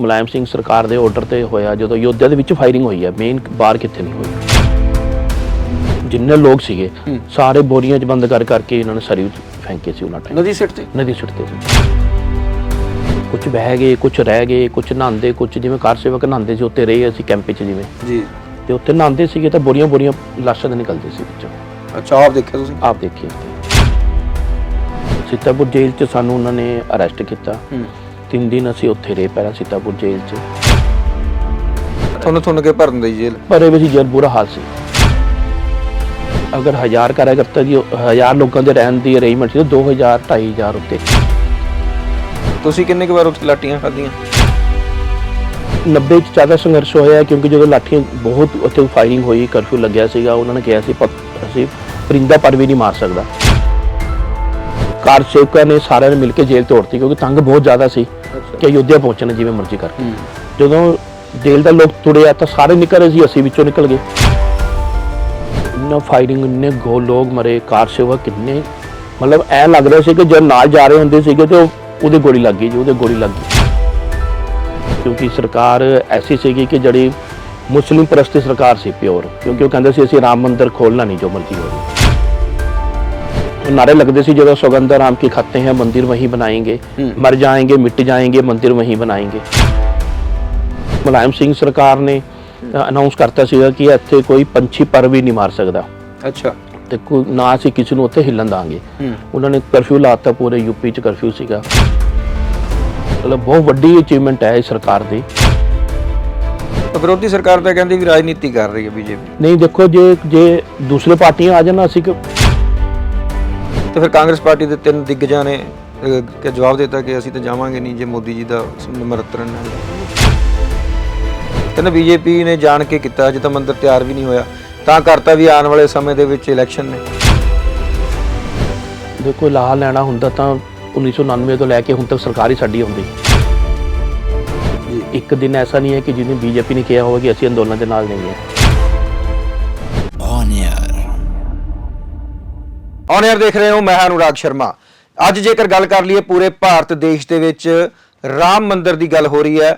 ਮੁਲਾਇਮ ਸਿੰਘ ਸਰਕਾਰ ਦੇ ਆਰਡਰ ਤੇ ਹੋਇਆ ਜਦੋਂ ਯੋਧਿਆ ਦੇ ਵਿੱਚ ਫਾਇਰਿੰਗ ਹੋਈ ਹੈ ਮੇਨ ਬਾਹਰ ਕਿੱਥੇ ਨਹੀਂ ਹੋਈ। ਜਿੰਨੇ ਲੋਕ ਸੀਗੇ ਸਾਰੇ ਬੋਰੀਆਂ 'ਚ ਬੰਦ ਕਰ ਕਰਕੇ ਇਹਨਾਂ ਨੇ ਸਰੀ ਫੈਂਕੇ ਸੀ ਉਹਨਾਂ ਟਾਈਮ। ਨਦੀ ਸਿੱਟ ਤੇ? ਨਦੀ ਸੁੱਟਦੇ ਸੀ। ਕੁਝ ਬਹਿ ਗਏ ਕੁਝ ਰਹਿ ਗਏ ਕੁਝ ਨਹਾਉਂਦੇ ਕੁਝ ਜਿਵੇਂ ਕਾਰ ਸੇਵਕ ਨਹਾਉਂਦੇ ਸੀ ਉੱਤੇ ਰਹੇ ਅਸੀਂ ਕੈਂਪ 'ਚ ਜਿਵੇਂ। ਜੀ। ਤੇ ਉੱਥੇ ਨਹਾਉਂਦੇ ਸੀਗੇ ਤਾਂ ਬੋਰੀਆਂ ਬੋਰੀਆਂ ਲਾਸ਼ਾਂ ਦੇ ਨਿਕਲਦੇ ਸੀ ਵਿੱਚੋਂ। ਅੱਛਾ ਆਪ ਦੇਖਿਆ ਤੁਸੀਂ? ਆਪ ਦੇਖੀਏ ਸੀਤਾਪੁਰ ਜੇਲ੍ਹ 'ਚ ਸਾਨੂੰ ਉਹਨਾਂ ਨੇ ਅਰੈਸਟ ਕੀਤਾ। ਹੂੰ। ਤਿੰਨ ਦਿਨ ਅਸੀਂ ਉੱਥੇ ਰਹੇ ਪਹਿਲਾਂ ਸੀਤਾਪੁਰ ਜੇਲ੍ਹ 'ਚ। ਤੁਹਾਨੂੰ ਤੁਹਾਨੂੰ ਕੇ ਭਰਨ ਦੀ ਜੇਲ੍ਹ? ਪਰ ਇਹ ਵੀ ਜੇਲ੍ਹ ਬੁਰਾ ਹਾਲ ਸੀ। ਅਗਰ ਹਜ਼ਾਰ ਕਾਰਜਕਰਤਾ ਦੀ ਹਜ਼ਾਰ ਲੋਕਾਂ ਦੇ ਰਹਿਣ ਦੀ ਅਰੇਂਜਮੈਂਟ ਸੀ ਤਾਂ 2000 2500 ਉੱਤੇ। ਤੁਸੀਂ ਕਿੰਨੇ ਕੁ ਵਾਰ ਉੱਥੇ ਲਾਟੀਆਂ ਖਾਧੀਆਂ? 90 ਚ ਜ਼ਿਆਦਾ ਸੰਘਰਸ਼ ਹੋਇਆ ਕਿਉਂਕਿ ਜਦੋਂ ਲਾਠੀਆਂ ਬਹੁਤ ਉੱਥੇ ਫਾਇਰਿੰਗ ਹੋਈ ਕਰਫਿਊ ਲੱਗਿਆ ਸੀਗਾ ਉਹਨਾਂ ਨੇ ਕਿਹਾ ਸੀ ਪ- ਅਸੀਂ ਪਰਿੰਦਾ ਪਰ ਵੀ ਨਹੀਂ ਮਾਰ ਸਕਦਾ। ਕਾਰ ਸੇਵਕਾਂ ਨੇ ਸਾਰਿਆਂ ਨੇ ਮਿਲ ਕੇ ਜੇਲ੍ਹ ਤੋੜਤੀ ਕਿਉਂਕਿ ਤੰਗ ਬਹੁਤ ਜ਼ਿਆਦਾ ਸੀ। ਕਿ ਅਯੁੱਧਿਆ ਪਹੁੰਚਣਾ ਜਿਵੇਂ ਮਰਜ਼ੀ ਕਰਕੇ ਹੂੰ। ਜਦੋਂ ਜੇਲ੍ਹ ਦਾ ਲੋਕ ਤੁੜਿਆ ਤਾਂ ਸਾਰੇ ਨਿਕਲ ਰਹੇ ਸੀ ਅਸੀਂ ਵਿੱਚੋਂ ਨਿਕਲ ਗਏ। ਇੰਨਾ ਫਾਇਰਿੰਗ ਇੰਨੇ ਗੋ ਲੋਕ ਮਰੇ ਕਾਰ ਸੇਵਕ ਕਿੰਨੇ। ਮਤਲਬ ਐ ਲੱਗ ਰਿਹਾ ਸੀ ਕਿ ਜਦ ਨਾਲ ਜਾ ਰਹੇ ਹੁੰਦੇ ਸੀਗੇ ਤੇ ਉਹ- ਉਹਦੇ ਗੋਲੀ ਲੱਗ ਗਈ ਜੀ ਉਹਦੇ ਗੋਲੀ ਲੱਗ ਗਈ। ਕਿਉਂਕਿ ਸਰਕਾਰ ਐਸੀ ਸੀਗੀ ਕਿ ਜਿਹੜੀ ਮੁਸਲਿਮ ਪ੍ਰਸਤੀ ਸਰਕਾਰ ਸੀ ਪਿਓਰ। ਕਿਉਂਕਿ ਉਹ ਕਹਿੰਦੇ ਸੀ ਅਸੀਂ ਰਾਮ ਮੰਦਿਰ ਖੋਲਣਾ ਨਹੀਂ ਜੋ ਮਰਜ਼ੀ ਹੋਵੇ। ਉਹ ਨਾਰੇ ਲੱਗਦੇ ਸੀ ਜਦੋਂ ਸੁਗੰਧ राम की खाते हैं मंदिर वहीं बनाएंगे मर जाएंगे मिट जाएंगे मंदिर वहीं बनाएंगे ਮੁਲਾਇਮ ਸਿੰਘ ਸਰਕਾਰ ਨੇ ਅਨਾਉਂਸ ਕਰਤਾ ਸੀਗਾ ਕਿ ਇੱਥੇ ਕੋਈ ਪੰਛੀ ਪਰ ਵੀ ਨਹੀਂ ਮਾਰ ਸਕਦਾ ਅੱਛਾ ਤੇ ਕੋਈ ਨਾ ਅਸੀਂ ਕਿਸੇ ਨੂੰ ਉੱਥੇ ਹਿੱਲਣ ਦਾਂਗੇ ਹੂੰ ਉਹਨਾਂ ਨੇ ਕਰਫਿਊ ਲਾਤਾ ਪੂਰੇ ਯੂਪੀ ਚ ਕਰਫਿਊ ਸੀਗਾ ਮਤਲਬ ਬਹੁਤ ਵੱਡੀ ਅਚੀਵਮੈਂਟ ਹੈ ਇਸ ਸਰਕਾਰ ਦੀ ਤਾਂ ਵਿਰੋਧੀ ਸਰਕਾਰ ਤਾਂ ਕਹਿੰਦੀ ਵੀ ਰਾਜਨੀਤੀ ਕਰ ਰਹੀ ਹੈ ਬੀਜੇਪੀ ਨਹੀਂ ਦੇਖੋ ਜੇ ਜੇ ਦੂਸਰੇ ਪਾਰਟੀਆਂ ਆ ਜਾਣ ਅਸੀਂ ਕਿ ਤੇ ਫਿਰ ਕਾਂਗਰਸ ਪਾਰਟੀ ਦੇ ਤਿੰਨ ਦਿੱਗਜਾਂ ਨੇ ਕਿ ਜਵਾਬ ਦਿੱਤਾ ਕਿ ਅਸੀਂ ਤਾਂ ਜਾਵਾਂਗੇ ਨਹੀਂ ਜੇ ਮੋਦੀ ਜੀ ਦਾ ਸਮਰਥਨ ਨਾਲ। ਕਹਿੰਦਾ ਬੀਜੇਪੀ ਨੇ ਜਾਣ ਕੇ ਕੀਤਾ ਅਜੇ ਤਾਂ ਮੰਦਰ ਤਿਆਰ ਵੀ ਨਹੀਂ ਹੋਇਆ। ਤਾਂ ਕਰਤਾ ਵੀ ਆਉਣ ਵਾਲੇ ਸਮੇਂ ਦੇ ਵਿੱਚ ਇਲੈਕਸ਼ਨ ਨੇ। ਦੇਖੋ ਲਾਹਾ ਲੈਣਾ ਹੁੰਦਾ ਤਾਂ 1999 ਤੋਂ ਲੈ ਕੇ ਹੁਣ ਤੱਕ ਸਰਕਾਰ ਹੀ ਸਾਡੀ ਹੁੰਦੀ ਜੀ। ਇੱਕ ਦਿਨ ਐਸਾ ਨਹੀਂ ਹੈ ਕਿ ਜਿਹਨੇ ਬੀਜੇਪੀ ਨੇ ਕਿਹਾ ਹੋਵੇ ਕਿ ਅਸੀਂ ਅੰਦੋਲਨ ਦੇ ਨਾਲ ਨਹੀਂ ਹੈ। ਔਨ 에ਅਰ ਦੇਖ ਰਹੇ ਹੋ, ਮੈਂ ਹਾਂ ਅਨੁਰਾਗ ਸ਼ਰਮਾ। ਅੱਜ ਜੇਕਰ ਗੱਲ ਕਰ ਲਈਏ ਪੂਰੇ ਭਾਰਤ ਦੇਸ਼ ਦੇ ਵਿੱਚ, ਰਾਮ ਮੰਦਿਰ ਦੀ ਗੱਲ ਹੋ ਰਹੀ ਹੈ।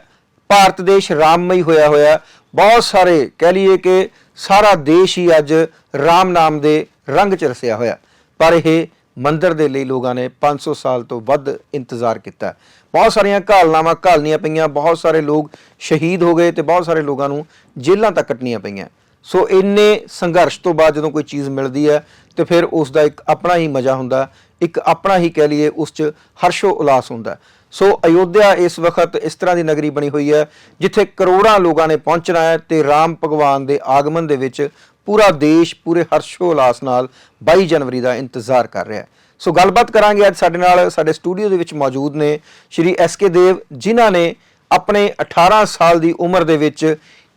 ਭਾਰਤ ਦੇਸ਼ ਰਾਮਮਈ ਹੋਇਆ ਹੋਇਆ ਬਹੁਤ ਸਾਰੇ ਕਹਿ ਲਈਏ ਕਿ ਸਾਰਾ ਦੇਸ਼ ਹੀ ਅੱਜ ਰਾਮ ਨਾਮ ਦੇ ਰੰਗ ਚ ਰਸਿਆ ਹੋਇਆ ਪਰ ਇਹ ਮੰਦਿਰ ਦੇ ਲਈ ਲੋਕਾਂ ਨੇ 500 ਸਾਲ ਤੋਂ ਵੱਧ ਇੰਤਜ਼ਾਰ ਕੀਤਾ ਬਹੁਤ ਸਾਰੀਆਂ ਘਾਲਨਾਵਾਂ ਘਾਲਣੀਆਂ ਪਈਆਂ, ਬਹੁਤ ਸਾਰੇ ਲੋਕ ਸ਼ਹੀਦ ਹੋ ਗਏ ਤੇ ਬਹੁਤ ਸਾਰੇ ਲੋਕਾਂ ਨੂੰ ਜੇਲ੍ਹਾਂ ਤੱਕ ਕੱਟਣੀਆਂ ਪਈਆਂ। ਸੋ ਇੰਨੇ ਸੰਘਰਸ਼ ਤੋਂ ਬਾਅਦ ਜਦੋਂ ਕੋਈ ਚੀਜ਼ ਮਿਲਦੀ ਹੈ, ਤੇ ਫਿਰ ਉਸ ਦਾ ਇੱਕ ਆਪਣਾ ਹੀ ਮਜ਼ਾ ਹੁੰਦਾ, ਇੱਕ ਆਪਣਾ ਹੀ ਕਹਿ ਲਈਏ ਉਸ 'ਚ ਹਰਸ਼ੋ ਉਲਾਸ ਹੁੰਦਾ। ਸੋ ਅਯੋਧਿਆ ਇਸ ਵਕਤ ਇਸ ਤਰ੍ਹਾਂ ਦੀ ਨਗਰੀ ਬਣੀ ਹੋਈ ਹੈ, ਜਿੱਥੇ ਕਰੋੜਾਂ ਲੋਕਾਂ ਨੇ ਪਹੁੰਚਣਾ ਹੈ ਤੇ ਰਾਮ ਭਗਵਾਨ ਦੇ ਆਗਮਨ ਦੇ ਵਿੱਚ ਪੂਰਾ ਦੇਸ਼, ਪੂਰੇ ਹਰਸ਼ੋ ਉਲਾਸ ਨਾਲ 22 ਜਨਵਰੀ ਦਾ ਇੰਤਜ਼ਾਰ ਕਰ ਰਿਹਾ ਹੈ। ਸੋ ਗੱਲਬਾਤ ਕਰਾਂਗੇ ਅੱਜ ਸਾਡੇ ਨਾਲ, ਸਾਡੇ ਸਟੂਡੀਓ ਦੇ ਵਿੱਚ ਮੌਜੂਦ ਨੇ ਸ਼੍ਰੀ ਐਸ ਕੇ ਦੇਵ, ਜਿਨ੍ਹਾਂ ਨੇ ਆਪਣੇ 18 ਸਾਲ ਦੀ ਉਮਰ ਦੇ ਵਿੱਚ